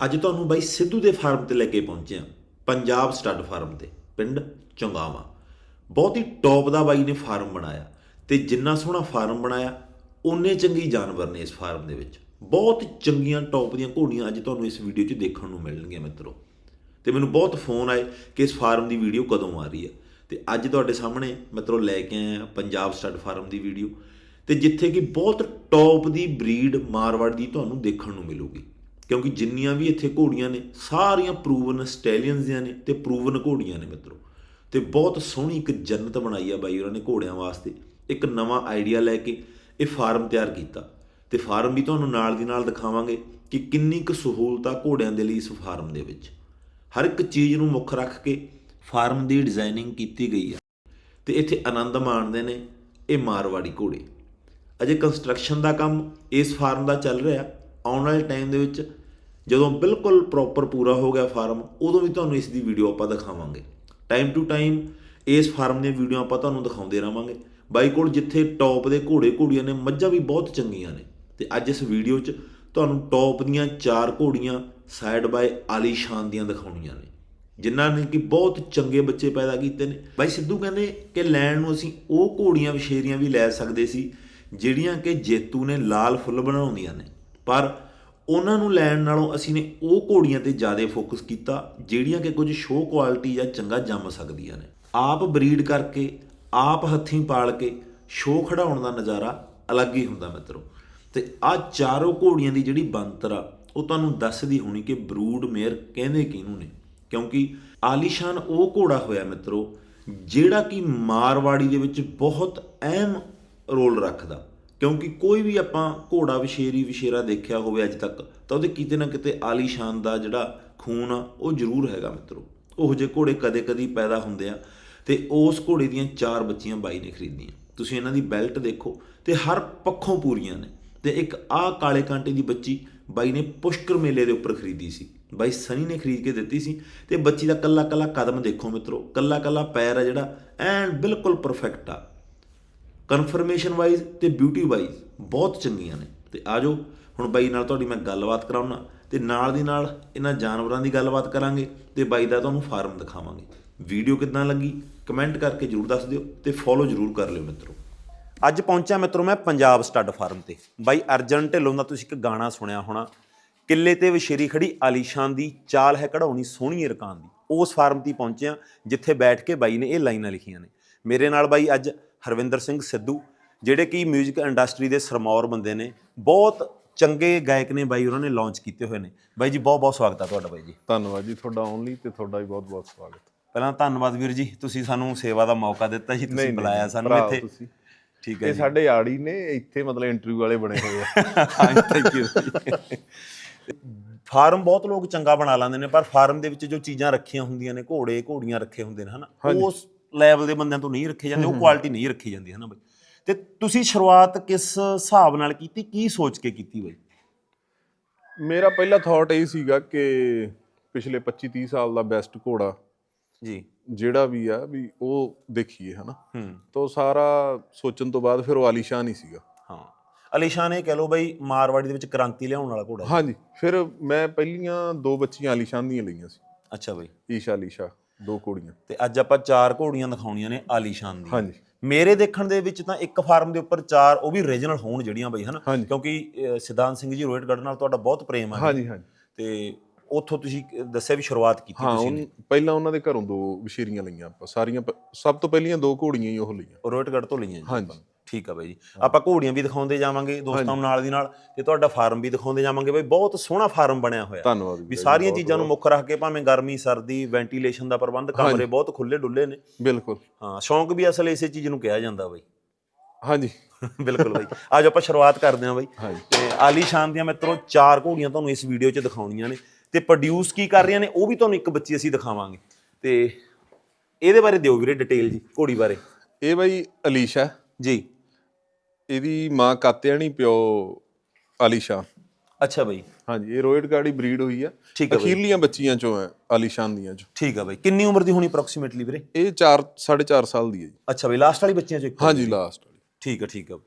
ਅੱਜ ਤੁਹਾਨੂੰ ਬਾਈ ਸਿੱਧੂ ਦੇ ਫਾਰਮ ਤੇ ਲੈ ਕੇ ਪਹੁੰਚੇ ਹਾਂ, ਪੰਜਾਬ ਸਟੱਡ ਫਾਰਮ ਤੇ, ਪਿੰਡ ਚੰਗਾਵਾ। ਬਹੁਤ ਹੀ ਟੌਪ ਦਾ ਬਾਈ ਨੇ ਫਾਰਮ ਬਣਾਇਆ ਤੇ ਜਿੰਨਾ ਸੋਹਣਾ ਫਾਰਮ ਬਣਾਇਆ, ਓਨੇ ਚੰਗੀ ਜਾਨਵਰ ਨੇ ਇਸ ਫਾਰਮ ਦੇ ਵਿੱਚ। ਬਹੁਤ ਚੰਗੀਆਂ ਟੌਪ ਦੀਆਂ ਘੋੜੀਆਂ ਅੱਜ ਤੁਹਾਨੂੰ ਇਸ ਵੀਡੀਓ 'ਚ ਦੇਖਣ ਨੂੰ ਮਿਲਣਗੀਆਂ ਮਿੱਤਰੋ। ਤੇ ਮੈਨੂੰ ਬਹੁਤ ਫੋਨ ਆਏ ਕਿ ਇਸ ਫਾਰਮ ਦੀ ਵੀਡੀਓ ਕਦੋਂ ਆ ਰਹੀ ਹੈ। ਤੇ ਅੱਜ ਤੁਹਾਡੇ ਸਾਹਮਣੇ ਮਿੱਤਰੋ ਲੈ ਕੇ ਆਏ ਹਾਂ ਪੰਜਾਬ ਸਟੱਡ ਫਾਰਮ ਦੀ ਵੀਡੀਓ ਤੇ ਜਿੱਥੇ ਕਿ ਬਹੁਤ ਟੌਪ ਦੀ ਬਰੀਡ ਮਾਰਵਾੜ ਦੀ ਤੁਹਾਨੂੰ ਦੇਖਣ ਨੂੰ ਮਿਲੂਗੀ। ਕਿਉਂਕਿ ਜਿੰਨੀਆਂ ਵੀ ਇੱਥੇ ਘੋੜੀਆਂ ਨੇ, ਸਾਰੀਆਂ ਪ੍ਰੂਵਨ ਸਟੈਲੀਅਨਸ ਦੀਆਂ ਨੇ ਤੇ ਪ੍ਰੂਵਨ ਘੋੜੀਆਂ ਨੇ ਮਿੱਤਰੋ। ਤੇ ਬਹੁਤ ਸੋਹਣੀ ਇੱਕ ਜੰਨਤ ਬਣਾਈ ਆ ਬਾਈ ਉਹਨਾਂ ਨੇ ਘੋੜਿਆਂ ਵਾਸਤੇ। ਇੱਕ ਨਵਾਂ ਆਈਡੀਆ ਲੈ ਕੇ ਇਹ ਫਾਰਮ ਤਿਆਰ ਕੀਤਾ। ਤੇ ਫਾਰਮ ਵੀ ਤੁਹਾਨੂੰ ਨਾਲ ਦੀ ਨਾਲ ਦਿਖਾਵਾਂਗੇ ਕਿ ਕਿੰਨੀ ਕੁ ਸਹੂਲਤਾਂ ਘੋੜਿਆਂ ਦੇ ਲਈ ਇਸ ਫਾਰਮ ਦੇ ਵਿੱਚ। ਹਰ ਇੱਕ ਚੀਜ਼ ਨੂੰ ਮੁੱਖ ਰੱਖ ਕੇ ਫਾਰਮ ਦੀ ਡਿਜ਼ਾਈਨਿੰਗ ਕੀਤੀ ਗਈ ਹੈ ਤੇ ਇੱਥੇ ਆਨੰਦ ਮਾਣਦੇ ਨੇ ਇਹ ਮਾਰਵਾੜੀ ਘੋੜੇ। ਅਜੇ ਕੰਸਟਰਕਸ਼ਨ ਦਾ ਕੰਮ ਇਸ ਫਾਰਮ ਦਾ ਚੱਲ ਰਿਹਾ। ਆਉਣ ਵਾਲੇ ਟਾਈਮ ਦੇ ਵਿੱਚ ਜਦੋਂ ਬਿਲਕੁਲ ਪ੍ਰੋਪਰ ਪੂਰਾ ਹੋ ਗਿਆ ਫਾਰਮ ਉਦੋਂ ਵੀ ਤੁਹਾਨੂੰ ਇਸ ਦੀ ਵੀਡੀਓ ਆਪਾਂ ਦਿਖਾਵਾਂਗੇ। ਟਾਈਮ ਟੂ ਟਾਈਮ ਇਸ ਫਾਰਮ ਦੀਆਂ ਵੀਡੀਓ ਆਪਾਂ ਤੁਹਾਨੂੰ ਦਿਖਾਉਂਦੇ ਰਵਾਂਗੇ ਬਾਈ ਕੋਲ ਜਿੱਥੇ ਟੌਪ ਦੇ ਘੋੜੇ ਘੋੜੀਆਂ ਨੇ, ਮੱਝਾਂ ਵੀ ਬਹੁਤ ਚੰਗੀਆਂ ਨੇ। ਤੇ ਅੱਜ ਇਸ ਵੀਡੀਓ 'ਚ ਤੁਹਾਨੂੰ ਟੌਪ ਦੀਆਂ ਚਾਰ ਘੋੜੀਆਂ ਸਾਈਡ ਬਾਏ ਆਲੀਸ਼ਾਨ ਦੀਆਂ ਦਿਖਾਉਣੀਆਂ ਨੇ। ਜਿਨ੍ਹਾਂ ਨੇ ਕਿ ਬਹੁਤ ਚੰਗੇ ਬੱਚੇ ਪੈਦਾ ਕੀਤੇ ਨੇ। ਬਾਈ ਸਿੱਧੂ ਕਹਿੰਦੇ ਕਿ ਲੈਣ ਨੂੰ ਅਸੀਂ ਉਹ ਘੋੜੀਆਂ ਵਿਸ਼ੇਰੀਆਂ ਵੀ ਲੈ ਸਕਦੇ ਸੀ, ਜਿਹੜੀਆਂ ਕਿ ਜੇਤੂ ਨੇ ਲਾਲ ਫੁੱਲ ਬਣਾਉਂਦੀਆਂ ਨੇ। ਪਰ ਉਹਨਾਂ ਨੂੰ ਲੈਣ ਨਾਲੋਂ ਅਸੀਂ ਨੇ ਉਹ ਘੋੜੀਆਂ ਤੇ ਜ਼ਿਆਦਾ ਫੋਕਸ ਕੀਤਾ, ਜਿਹੜੀਆਂ ਕਿ ਕੁਝ ਸ਼ੋਅ ਕੁਆਲਿਟੀ ਜਾਂ ਚੰਗਾ ਜੰਮ ਸਕਦੀਆਂ ਨੇ। ਆਪ ਬਰੀਡ ਕਰਕੇ, ਆਪ ਹੱਥੀਂ ਪਾਲ ਕੇ ਸ਼ੋਅ ਖੜਾਉਣ ਦਾ ਨਜ਼ਾਰਾ ਅਲੱਗ ਹੀ ਹੁੰਦਾ ਮਿੱਤਰੋ। ਤੇ ਆ ਚਾਰੋਂ ਘੋੜੀਆਂ ਦੀ ਜਿਹੜੀ ਬੰਤਰ ਆ, ਉਹ ਤੁਹਾਨੂੰ ਦੱਸਦੀ ਹੋਣੀ ਕਿ ਬਰੂਡ ਮੇਅਰ ਕਹਿੰਦੇ ਕਿਹਨੂੰ ਨੇ। ਕਿਉਂਕਿ ਆਲੀਸ਼ਾਨ ਉਹ ਘੋੜਾ ਹੋਇਆ ਮਿੱਤਰੋ, ਜਿਹੜਾ ਕਿ ਮਾਰਵਾੜੀ ਦੇ ਵਿੱਚ ਬਹੁਤ ਅਹਿਮ ਰੋਲ ਰੱਖਦਾ। ਕਿਉਂਕਿ ਕੋਈ ਵੀ ਆਪਾਂ ਘੋੜਾ ਵਿਸ਼ੇਰੀ ਵਿਸ਼ੇਰਾ ਦੇਖਿਆ ਹੋਵੇ ਅੱਜ ਤੱਕ, ਤਾਂ ਉਹਦੇ ਕਿਤੇ ਨਾ ਕਿਤੇ ਆਲੀਸ਼ਾਨ ਦਾ ਜਿਹੜਾ ਖੂਨ ਆ, ਉਹ ਜ਼ਰੂਰ ਹੈਗਾ ਮਿੱਤਰੋ। ਉਹੋ ਜਿਹੇ ਘੋੜੇ ਕਦੇ-ਕਦੀ ਪੈਦਾ ਹੁੰਦੇ ਆ ਤੇ ਉਸ ਘੋੜੇ ਦੀਆਂ ਚਾਰ ਬੱਚੀਆਂ ਬਾਈ ਨੇ ਖਰੀਦੀਆਂ। ਤੁਸੀਂ ਇਹਨਾਂ ਦੀ ਬੈਲਟ ਦੇਖੋ ਤੇ ਹਰ ਪੱਖੋਂ ਪੂਰੀਆਂ ਨੇ। ਤੇ ਇੱਕ ਆਹ ਕਾਲੇ ਕਾਂਟੇ ਦੀ ਬੱਚੀ ਬਾਈ ਨੇ ਪੁਸ਼ਕਰ ਮੇਲੇ ਦੇ ਉੱਪਰ ਖਰੀਦੀ ਸੀ। ਬਾਈ ਸਨੀ ਨੇ ਖਰੀਦ ਕੇ ਦਿੱਤੀ ਸੀ ਤੇ ਬੱਚੀ ਦਾ ਕੱਲਾ ਕੱਲਾ ਕਦਮ ਦੇਖੋ ਮਿੱਤਰੋ। ਕੱਲਾ ਕੱਲਾ ਪੈਰ ਆ ਜਿਹੜਾ ਐਨ ਬਿਲਕੁਲ ਪਰਫੈਕਟ ਆ। ਕਨਫਰਮੇਸ਼ਨ ਵਾਈਜ਼ ਤੇ ਬਿਊਟੀ ਵਾਈਜ਼ ਬਹੁਤ ਚੰਗੀਆਂ ਨੇ। ਤੇ ਆਜੋ ਹੁਣ ਬਾਈ ਨਾਲ ਤੁਹਾਡੀ ਮੈਂ ਗੱਲਬਾਤ ਕਰਾਉਣਾ ਤੇ ਨਾਲ ਦੀ ਨਾਲ ਇਹਨਾਂ ਜਾਨਵਰਾਂ ਦੀ ਗੱਲਬਾਤ ਕਰਾਂਗੇ ਤੇ ਬਾਈ ਦਾ ਤੁਹਾਨੂੰ ਫਾਰਮ ਦਿਖਾਵਾਂਗੇ। ਵੀਡੀਓ ਕਿੱਦਾਂ ਲੱਗੀ ਕਮੈਂਟ ਕਰਕੇ ਜਰੂਰ ਦੱਸ ਦਿਓ ਤੇ ਫੋਲੋ ਜਰੂਰ ਕਰ ਲਿਓ ਮਿੱਤਰੋ। ਅੱਜ ਪਹੁੰਚਿਆ ਮਿੱਤਰੋ ਮੈਂ ਪੰਜਾਬ ਸਟੱਡ ਫਾਰਮ ਤੇ। ਬਾਈ ਅਰਜਨ ਢਿੱਲੋਂ ਦਾ ਤੁਸੀਂ ਇੱਕ ਗਾਣਾ ਸੁਣਿਆ ਹੋਣਾ। ਕਿੱਲੇ ਤੇ ਵਿਸ਼ੇਰੀ ਖੜੀ ਆਲੀਸ਼ਾਨ ਦੀ, ਚਾਲ ਹੈ ਕਢਾਉਣੀ ਸੋਹਣੀ ਰਕਾਨ ਦੀ। ਉਸ ਫਾਰਮ ਤੇ ਪਹੁੰਚਿਆ, ਜਿੱਥੇ ਬੈਠ ਕੇ ਬਾਈ ਨੇ ਇਹ ਲਾਈਨਾਂ ਲਿਖੀਆਂ ਨੇ। ਮੇਰੇ ਨਾਲ ਬਾਈ ਅੱਜ ਹਰਵਿੰਦਰ ਸਿੰਘ ਸਿੱਧੂ ਜਿਹੜੇ ਕਿ 뮤직 ਇੰਡਸਟਰੀ ਦੇ ਸਰਮੌਰ ਬੰਦੇ ਨੇ ਬਹੁਤ ਚੰਗੇ ਗਾਇਕ ਨੇ ਬਾਈ ਉਹਨਾਂ ਨੇ ਲਾਂਚ ਕੀਤੇ ਹੋਏ ਨੇ। ਬਾਈ ਜੀ ਬਹੁਤ ਬਹੁਤ ਸਵਾਗਤ ਆ ਤੁਹਾਡਾ ਬਾਈ ਜੀ। ਧੰਨਵਾਦ ਜੀ ਤੁਹਾਡਾ ਲਈ ਤੇ ਤੁਹਾਡਾ ਵੀ ਬਹੁਤ-ਬਹੁਤ ਸਵਾਗਤ। ਪਹਿਲਾਂ ਧੰਨਵਾਦ ਵੀਰ ਜੀ ਤੁਸੀਂ ਸਾਨੂੰ ਸੇਵਾ ਦਾ ਮੌਕਾ ਦਿੱਤਾ ਜੀ ਤੁਸੀਂ ਬੁਲਾਇਆ ਸਾਨੂੰ ਇੱਥੇ। ਠੀਕ ਹੈ ਇਹ ਸਾਡੇ ਆੜੀ ਨੇ ਇੱਥੇ ਮਤਲਬ ਇੰਟਰਵਿਊ ਵਾਲੇ ਬਣੇ ਹੋਏ ਆ। ਹਾਂ ਥੈਂਕ ਯੂ ਫਾਰਮ ਬਹੁਤ ਲੋਕ ਚੰਗਾ ਬਣਾ ਲੈਂਦੇ ਨੇ ਪਰ ਫਾਰਮ ਦੇ ਵਿੱਚ ਜੋ ਚੀਜ਼ਾਂ ਰੱਖੀਆਂ ਹੁੰਦੀਆਂ ਨੇ ਘੋੜੇ ਘੋੜੀਆਂ ਰੱਖੇ ਹੁੰਦੇ ਨੇ ਹਨਾ? ਉਸ ਲੈਵਲ ਦੇ ਬੰਦਿਆਂ ਤੋਂ ਨਹੀਂ ਰੱਖੇ ਜਾਂਦੇ ਉਹ ਕੁਆਲਿਟੀ ਨਹੀਂ ਰੱਖੀ ਜਾਂਦੀ ਹਨਾ ਬਈ? ਤੇ ਤੁਸੀਂ ਸ਼ੁਰੂਆਤ ਕਿਸ ਹਿਸਾਬ ਨਾਲ ਕੀਤੀ ਕੀ ਸੋਚ ਕੇ ਕੀਤੀ ਬਈ? ਮੇਰਾ ਪਹਿਲਾ ਥਾਟ ਇਹ ਸੀਗਾ ਕਿ ਪਿਛਲੇ 25-30 ਸਾਲ ਦਾ ਬੈਸਟ ਘੋੜਾ ਜੀ। ਜਿਹੜਾ ਵੀ ਆ ਵੀ ਉਹ ਦੇਖੀਏ ਹਨਾ ਹੂੰ। ਤਾਂ ਸਾਰਾ ਸੋਚਣ ਤੋਂ ਬਾਅਦ ਫਿਰ ਉਹ ਆਲੀਸ਼ਾਨ ਹੀ ਸੀਗਾ। ਹਾਂ। ਅਲੀਸ਼ਾਨ ਇਹ ਕਹਿ ਲੋ ਬਈ ਮਾਰਵਾੜੀ ਦੇ ਵਿੱਚ ਕ੍ਰਾਂਤੀ ਲਿਆਉਣ ਵਾਲਾ ਘੋੜਾ। ਹਾਂਜੀ। ਫਿਰ ਮੈਂ ਪਹਿਲੀਆਂ ਦੋ ਬੱਚੀਆਂ ਆਲੀਸ਼ਾਨ ਦੀਆਂ ਲਈਆਂ ਸੀ। ਅੱਛਾ ਬਈ। ਈਸ਼ਾ ਲੀਸ਼ਾ ਦੋ ਘੋੜੀਆਂ। ਤੇ ਅੱਜ ਆਪਾਂ ਚਾਰ ਘੋੜੀਆਂ ਦਿਖਾਉਣੀਆਂ ਨੇ ਆਲੀਸ਼ਾਨ ਦੀ ਹਾਂਜੀ। ਮੇਰੇ ਦੇਖਣ ਦੇ ਵਿੱਚ ਤਾਂ ਇੱਕ ਫਾਰਮ ਦੇ ਉੱਪਰ ਚਾਰ ਉਹ ਵੀ ਰੀਜਨਲ ਹੋਣ ਜਿਹੜੀਆਂ ਬਈ ਹਨਾ? ਹਾਂਜੀ। ਕਿਉਂਕਿ ਸਿਧਾਂਤ ਸਿੰਘ ਜੀ ਰੋਹਿਤਗੜ੍ਹ ਨਾਲ ਤੁਹਾਡਾ ਬਹੁਤ ਪ੍ਰੇਮ ਹੈ ਹਾਂਜੀ ਹਾਂਜੀ। ਤੇ ਉੱਥੋਂ ਤੁਸੀਂ ਦੱਸਿਆ ਵੀ ਸ਼ੁਰੂਆਤ ਕੀਤੀ ਹਾਂ ਤੁਸੀਂ ਉਨ- ਪਹਿਲਾਂ ਉਹਨਾਂ ਦੇ ਘਰੋਂ ਦੋ ਵਿਸ਼ੇਰੀਆਂ ਲਈਆਂ ਆਪਾਂ। ਸਾਰੀਆਂ ਪ- ਸਭ ਤੋਂ ਪਹਿਲੀਆਂ ਦੋ ਘੋੜੀਆਂ ਹੀ ਉਹ ਲਈਆਂ। ਰੋਹਿਤਗੜ੍ਹ ਤੋਂ ਲਈਆਂ ਜੀ। ਹਾਂਜੀ। ਠੀਕ ਆ ਬਾਈ ਜੀ। ਆਪਾਂ ਘੋੜੀਆਂ ਵੀ ਦਿਖਾਉਂਦੇ ਜਾਵਾਂਗੇ ਦੋਸਤਾਂ ਨੂੰ ਨਾਲ ਦੀ ਨਾਲ ਤੇ ਤੁਹਾਡਾ ਫਾਰਮ ਵੀ ਦਿਖਾਉਂਦੇ ਜਾਵਾਂਗੇ ਬਈ। ਬਹੁਤ ਸੋਹਣਾ ਫਾਰਮ ਬਣਿਆ ਹੋਇਆ। ਧੰਨਵਾਦ ਵੀ ਸਾਰੀਆਂ ਚੀਜ਼ਾਂ ਨੂੰ ਮੁੱਖ ਰੱਖ ਕੇ ਭਾਵੇਂ ਗਰਮੀ ਸਰਦੀ ਵੈਂਟੀਲੇਸ਼ਨ ਦਾ ਪ੍ਰਬੰਧ ਕਮਰੇ ਬਹੁਤ ਖੁੱਲੇ ਡੁੱਲੇ ਨੇ। ਬਿਲਕੁਲ। ਹਾਂ ਸ਼ੌਂਕ ਵੀ ਅਸਲ ਇਸੇ ਚੀਜ਼ ਨੂੰ ਕਿਹਾ ਜਾਂਦਾ ਬਈ। ਹਾਂਜੀ। ਬਿਲਕੁਲ ਬਾਈ। ਅੱਜ ਆਪਾਂ ਸ਼ੁਰੂਆਤ ਕਰਦੇ ਹਾਂ ਬਾਈ। ਤੇ ਆਲੀ ਸ਼ਾਨ ਦੀਆਂ ਮਿੱਤਰੋ ਚਾਰ ਘੋੜੀਆਂ ਤੁਹਾਨੂੰ ਇਸ ਵੀਡੀਓ 'ਚ ਦਿਖਾਉਣੀਆਂ ਨੇ। ਤੇ ਪ੍ਰੋਡਿਊਸ ਕੀ ਕਰ ਰਹੀਆਂ ਨੇ ਉਹ ਵੀ ਤੁਹਾਨੂੰ ਇੱਕ ਬੱਚੀ ਅਸੀਂ ਦਿਖਾਵਾਂਗੇ। ਤੇ ਇਹਦੇ ਬਾਰੇ ਦਿਓ ਵੀਰੇ ਡਿਟੇਲ ਜੀ ਘੋੜੀ ਬਾਰੇ। ਇਹ ਬਾਈ ਅਲੀਸ਼ਾ। ਜੀ। ਇਹਦੀ ਮਾਂ ਕਾਤਿਆਣੀ ਪਿਓ ਆਲੀਸ਼ਾਨ ਅੱਛਾ ਬਾਈ। ਹਾਂਜੀ ਇਹ ਰੋਇਡ ਗਾੜੀ ਬਰੀਡ ਹੋਈ ਆ। ਠੀਕ ਆ ਬਾਈ। ਅਖੀਰਲੀਆਂ ਬੱਚੀਆਂ ਚੋਂ ਹੈ ਆਲੀਸ਼ਾਨ ਦੀਆਂ ਚੋਂ। ਠੀਕ ਆ ਬਾਈ। ਕਿੰਨੀ ਉਮਰ ਦੀ ਹੋਣੀ ਅਪਰੋਕਸੀਮੇਟਲੀ ਵੀਰੇ? ਇਹ 4 4.5 ਸਾਲ ਦੀ ਹੈ ਜੀ। ਅੱਛਾ ਬਾਈ ਲਾਸਟ ਵਾਲੀ ਬੱਚੀਆਂ 'ਚ ਇੱਕ ਹਾਂਜੀ ਲਾਸਟ ਵਾਲੀ। ਠੀਕ ਆ ਠੀਕ ਆ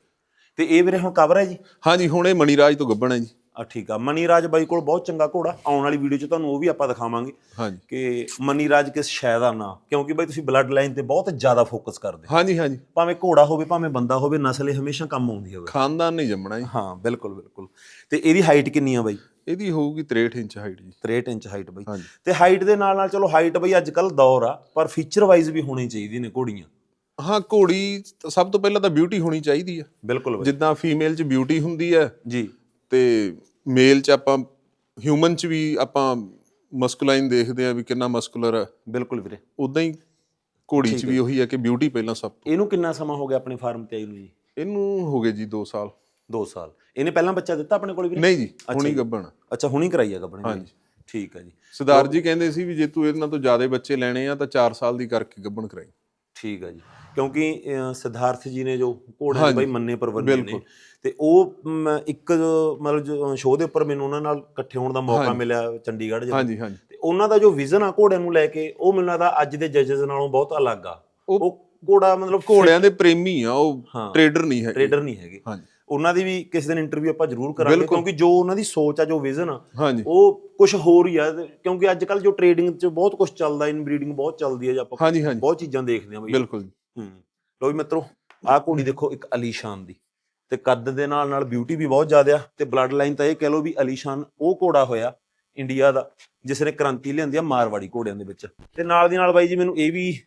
ਤੇ ਇਹ ਵੀਰੇ ਹੁਣ ਕਵਰ ਹੈ ਜੀ? ਹਾਂਜੀ ਹੁਣ ਇਹ ਮਣੀਰਾਜ ਤੋਂ ਗੱਬਣ ਹੈ ਜੀ। ਆ ਠੀਕ ਆ। ਮਨੀ ਰਾਜ ਬਾਈ ਕੋਲ ਬਹੁਤ ਚੰਗਾ ਘੋੜਾ ਆਉਣ ਵਾਲੀ ਵੀਡੀਓ 'ਚ ਤੁਹਾਨੂੰ ਉਹ ਵੀ ਆਪਾਂ ਦਿਖਾਵਾਂਗੇ ਹਾਂਜੀ। ਕਿ ਮਨੀ ਰਾਜ ਕਿਸ ਸ਼ੈ ਦਾ ਨਾਂ ਕਿਉਂਕਿ ਬਾਈ ਤੁਸੀਂ ਬਲੱਡ ਲਾਈਨ ਤੇ ਬਹੁਤ ਜ਼ਿਆਦਾ ਫੋਕਸ ਕਰਦੇ ਹੋ। ਹਾਂਜੀ ਹਾਂਜੀ। ਭਾਵੇਂ ਘੋੜਾ ਹੋਵੇ ਭਾਵੇਂ ਬੰਦਾ ਹੋਵੇ ਨਸਲ ਇਹ ਹਮੇਸ਼ਾ ਕੰਮ ਆਉਂਦੀ ਹੋਵੇ। ਖਾਨਦਾਨ ਨਹੀਂ ਜੰਮਣਾ ਜੀ। ਹਾਂ ਬਿਲਕੁਲ ਬਿਲਕੁਲ। ਤੇ ਇਹਦੀ ਹਾਈਟ ਕਿੰਨੀ ਆ ਬਾਈ? ਇਹਦੀ ਹੋਊਗੀ 63 ਇੰਚ ਹਾਈਟ ਜੀ। 63 ਇੰਚ ਹਾਈਟ ਬਾਈ। ਤੇ ਹਾਈਟ ਦੇ ਨਾਲ ਨਾਲ ਚਲੋ ਹਾਈਟ ਬਈ ਅੱਜ ਕੱਲ ਦੌਰ ਆ ਪਰ ਫੀਚਰ ਵਾਈਜ਼ ਵੀ ਹੋਣੀ ਚਾਹੀਦੀ ਨੇ ਘੋੜੀਆਂ। ਹਾਂ ਘੋੜੀ ਸਭ ਤੋਂ ਪਹਿਲਾਂ ਤਾਂ ਬਿਊਟੀ ਹੋਣੀ ਚਾਹੀਦੀ ਆ। ਬਿਲਕੁਲ ਜਿੱਦਾਂ ਫੀਮੇਲ 'ਚ ਬਿਊਟੀ ਹੁੰਦੀ ਹੈ ਜੀ। ਤੇ ਮੇਲ 'ਚ ਆਪਾਂ ਹਿਊਮਨ 'ਚ ਵੀ ਆਪਾਂ ਮਸਕੂਲਾਈਨ ਦੇਖਦੇ ਆ ਵੀ ਕਿੰਨਾ ਮਸਕੂਲਰ ਹੈ ਬਿਲਕੁਲ ਵੀਰੇ। ਉਦਾਂ ਹੀ ਘੋੜੀ 'ਚ ਵੀ ਉਹੀ ਹੈ ਕਿ ਬਿਊਟੀ ਪਹਿਲਾਂ ਸਭ ਇਹਨੂੰ ਕਿੰਨਾ ਸਮਾਂ ਹੋ ਗਿਆ ਆਪਣੇ ਫਾਰਮ ਤੇ ਆਈ ਨੂੰ ਜੀ? ਇਹਨੂੰ ਹੋ ਗਏ ਜੀ 2 ਸਾਲ। 2 ਸਾਲ। ਇਹਨੇ ਪਹਿਲਾਂ ਬੱਚਾ ਦਿੱਤਾ ਆਪਣੇ ਕੋਲ ਵੀਰੇ? ਨਹੀਂ ਜੀ ਹੁਣੀ। ਗੱਭਣ। ਅੱਛਾ ਹੁਣੀ ਕਰਾਈ ਆ ਗੱਬਣੇ ਹਾਂਜੀ। ਠੀਕ ਆ ਜੀ। ਸਰਦਾਰ ਜੀ ਕਹਿੰਦੇ ਸੀ ਵੀ ਜੇ ਤੂੰ ਇਹਨਾਂ ਤੋਂ ਜ਼ਿਆਦਾ ਬੱਚੇ ਲੈਣੇ ਆ ਤਾਂ 4 ਸਾਲ ਦੀ ਕਰਕੇ ਗੱਭਣ ਕਰਾਈ। ਠੀਕ ਆ ਜੀ। ਕਿਉਂਕਿ ਸਿਧਾਰਥ ਜੀ ਨੇ ਜੋ ਘੋੜੇ ਦੇ। ਬਾਈ ਮੰਨੇ ਪਰਵੰਨੇ ਨੇ। ਤੇ ਉਹ ਇੱਕ ਮਤਲਬ ਸ਼ੋਅ ਦੇ ਉੱਪਰ ਮੈਨੂੰ ਉਹਨਾਂ ਨਾਲ ਇਕੱਠੇ ਹੋਣ ਦਾ ਮੌਕਾ। ਮਿਲਿਆ ਚੰਡੀਗੜ੍ਹ ਜਦੋਂ ਹਾਂਜੀ ਹਾਂਜੀ ਤੇ ਉਹਨਾਂ ਦਾ ਜੋ ਵਿਜ਼ਨ ਆ ਘੋੜਿਆਂ ਨੂੰ ਲੈ ਕੇ ਉਹ ਮੈਨੂੰ ਲੱਗਦਾ ਅੱਜ ਦੇ ਜੱਜਸ ਨਾਲੋਂ ਬਹੁਤ ਅਲੱਗ ਆ ਉਹ- ਘੋੜਾ ਮਤਲਬ ਘੋੜਿਆਂ ਦੇ ਪ੍ਰੇਮੀ ਆ ਉਹ। ਟ੍ਰੇਡਰ ਨਹੀਂ ਹੈ ਟ੍ਰੇਡਰ ਨਹੀਂ ਹੈਗੇ ਹਾਂਜੀ ਉਹਨਾਂ ਦੀ ਵੀ ਕਿਸੇ ਦਿਨ ਇੰਟਰਵਿਊ ਆਪਾਂ ਜ਼ਰੂਰ ਕਰਾਂਗੇ। ਕਿਉਂਕਿ ਜੋ ਉਹਨਾਂ ਦੀ ਸੋਚ ਆ ਜੋ ਵਿਜ਼ਨ ਆ ਉਹ ਕੁਝ ਹੋਰ ਹੀ ਆ ਕਿਉਂਕਿ ਅੱਜ ਕੱਲ ਜੋ ਟ੍ਰੇਡਿੰਗ 'ਚ ਬਹੁਤ ਕੁਝ ਚੱਲਦਾ ਇਨਬਰੀਡਿੰਗ ਬਹੁਤ ਚੱਲਦੀ ਹੈ ਜੇ ਆਪਾਂ ਬਹੁਤ ਚੀਜ਼ਾਂ ਦੇਖਦੇ ਹਾਂ ਬਈ ਬਿਲਕੁਲ ਜੀ ਹੂੰ। ਲੋ ਵੀ ਮਿੱਤਰੋ ਆਹ ਘੋੜੀ ਦੇਖੋ ਇੱਕ ਅਲੀਸ਼ਾਨ ਦੀ ਤੇ ਕੱਦ ਦੇ ਨਾਲ ਨਾਲ ਬਿਊਟੀ ਵੀ ਬਹੁਤ ਜ਼ਿਆਦਾ ਆ ਤੇ ਬਲੱਡ ਲਾਈਨ ਤਾਂ ਇਹ ਕਹਿ ਲਓ ਵੀ ਅਲੀਸ਼ਾਨ ਉਹ ਘੋੜਾ ਹੋਇਆ ਇੰਡੀਆ ਦਾ ਜਿਸ ਨੇ ਕ੍ਰਾਂਤੀ ਲਿਆਂਦੀ ਆ ਮਾਰਵਾੜੀ ਘੋੜਿਆਂ ਦੇ ਵਿੱਚ। ਤੇ ਨਾਲ ਦੀ ਨਾਲ ਬਾਈ ਜੀ ਮੈਨੂੰ ਇਹ ਵੀ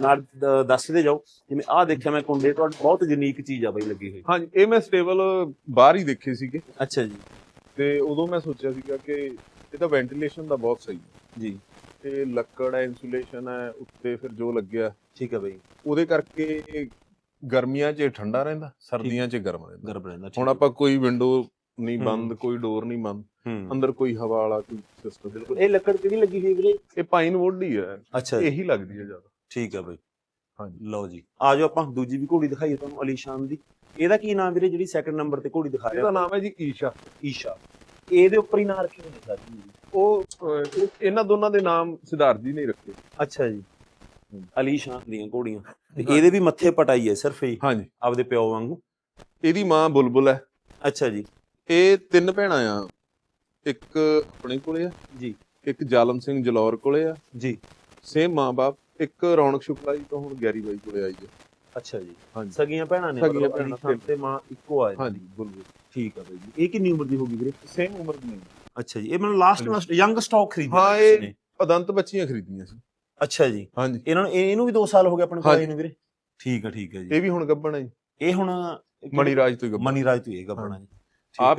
ਨਾਲ ਦ- ਦੱਸਦੇ ਜਾਓ ਜਿਵੇਂ ਆਹ ਦੇਖਿਆ ਮੈਂ ਕੁੰਡੇ ਤੁਹਾਡੇ ਬਹੁਤ ਯੂਨੀਕ ਚੀਜ਼ ਆ ਬਾਈ ਲੱਗੀ ਹੋਈ। ਹਾਂਜੀ ਇਹ ਮੈਂ ਸਟੇਬਲ ਬਾਹਰ ਹੀ ਦੇਖੇ ਸੀਗੇ। ਅੱਛਾ ਜੀ। ਤੇ ਉਦੋਂ ਮੈਂ ਸੋਚਿਆ ਸੀਗਾ ਕਿ ਇਹਦਾ ਵੈਂਟੀਲੇਸ਼ਨ ਦਾ ਬਹੁਤ ਸਹੀ ਹੈ। ਜੀ। ਤੇ ਲੱਕੜ ਹੈ ਇਨਸੂਲੇਸ਼ਨ ਹੈ ਉੱਤੇ ਫਿਰ ਜੋ ਲੱਗਿਆ। ਠੀਕ ਹੈ ਬਾਈ। ਉਹਦੇ ਕਰਕੇ ਗਰਮੀਆਂ 'ਚ ਠੰਡਾ ਰਹਿੰਦਾ ਸਰਦੀਆਂ 'ਚ ਗਰਮ ਰਹਿੰਦਾ। ਹੁਣ। ਆਪਾਂ ਕੋਈ ਵਿੰਡੋ ਨਹੀਂ। ਬੰਦ ਕੋਈ ਡੋਰ ਨਹੀਂ ਬੰਦ ਅੰਦਰ ਕੋਈ ਹਵਾ ਵਾਲਾ ਕੋਈ ਸਿਸਟਮ ਬਿਲਕੁਲ। ਇਹ ਲੱਕੜ ਕਿਹੜੀ ਲੱਗੀ ਹੋਈ ਵੀਰੇ? ਇਹ ਪਾਈਨ ਵੁੱਡ ਹੀ ਹੈ। ਅੱਛਾ। ਇਹੀ ਲੱਗਦੀ ਹੈ ਜ਼ਿਆਦਾ। ਠੀਕ ਹੈ ਬਾਈ। ਹਾਂਜੀ। ਲਓ ਜੀ। ਆ ਜਾਓ ਆਪਾਂ ਦੂਜੀ ਵੀ ਘੋੜੀ ਦਿਖਾਈਏ ਤੁਹਾਨੂੰ ਅਲੀਸ਼ਾਨ ਦੀ। ਇਹਦਾ ਕੀ ਨਾਮ ਵੀਰੇ ਜਿਹੜੀ ਸੈਕੰਡ ਨੰਬਰ ਤੇ ਘੋੜੀ ਦਿਖਾ ਇਹਦਾ ਰਿਹਾ? ਨਾਮ ਹੈ ਜੀ ਈਸ਼ਾ। ਈਸ਼ਾ। ਇਹਦੇ ਉੱਪਰ ਹੀ ਨਾਂ ਰੱਖੇ ਹੋਏ ਨੇ ਸਾਰੇ। ਜੀ। ਉਹ ਅਹ, ਇਹਨਾਂ ਦੋਨਾਂ ਦੇ ਨਾਮ ਸਿਧਾਰਥ ਜੀ ਨੇ ਹੀ ਰੱਖੇ। ਅੱਛਾ ਜੀ। ਹੂੰ। ਅਲੀਸ਼ਾਨ ਦੀਆਂ ਘੋੜੀਆਂ। ਤੇ ਹਾਂ। ਇਹਦੇ ਵੀ ਮੱਥੇ ਪਟਾਈ ਹੈ ਸਿਰਫ ਹੀ ਹਾਂਜੀ। ਆਪਦੇ ਪਿਓ ਵਾਂਗੂ? ਇਹਦੀ ਮਾਂ ਬੁਲਬੁਲ ਹੈ। ਅੱਛਾ ਜੀ। ਇਹ ਤਿੰਨ ਭੈਣਾਂ ਆ। ਇੱਕ ਆਪਣੇ ਕੋਲੇ ਆ। ਜੀ। ਇੱਕ ਜਾਲਮ ਸਿੰਘ ਜਲੌਰ ਕੋਲੇ ਆ। ਜੀ। ਸੇਮ ਮਾਂ-ਬਾਪ ਇੱਕ ਰੌਣਕ ਸ਼ੁਕਲਾ ਜੀ ਤੋਂ ਹੁਣ ਗੈਰੀ ਬਾਈ ਕੋਲੇ ਆਈ ਹੈ। ਅੱਛਾ ਜੀ। ਹਾਂਜੀ। ਸਗੀਆਂ ਭੈਣਾਂ ਨੇ ਸਗੀਆਂ ਮਤਲਬ ਭੈਣਾਂ, ਅਲੀਸ਼ਾਨ ਤੇ ਮਾਂ ਇੱਕੋ ਆ ਹਾਂਜੀ ਬੁਲਬੁਲ ਠੀਕ ਹੈ ਬਾਈ ਜੀ। ਇਹ ਕਿੰਨੀ ਉਮਰ ਦੀ ਹੋਗੀ ਵੀਰੇ? ਸੇਮ ਉਮਰ ਦੀ ਨਹੀਂ ਅੱਛਾ ਜੀ ਇਹ ਮੈਨੂੰ ਲਾਸਟ ਲਾਸਟ ਯੰਗ ਸਟਾਕ ਖਰੀਦਿਆ ਹਾਂ, ਇਹ-। ਅਦੰਤ ਬੱਚੀਆਂ ਖਰੀਦੀਆਂ ਸੀ। ਅੱਛਾ ਜੀ। ਹਾਂਜੀ। ਇਹਨਾਂ ਨੂੰ ਇਹਨੂੰ ਵੀ 2 ਸਾਲ ਹੋ ਗਏ ਆਪਣੇ ਕੋਲ। ਆਏ ਨੂੰ ਵੀਰੇ? ਠੀਕ ਹੈ ਠੀਕ ਹੈ ਜੀ। ਇਹ ਵੀ ਹੁਣ ਗੱਭਣ ਹੈ ਜੀ। ਇਹ ਹੁਣ ਮਣੀ ਰਾਜ ਤੋਂ ਹੀ ਗੱਭਣ ਮਨੀ ਰਾਜ ਤੋਂ ਇਹ ਗੱਬਣਾ ਜੀ। ਆ।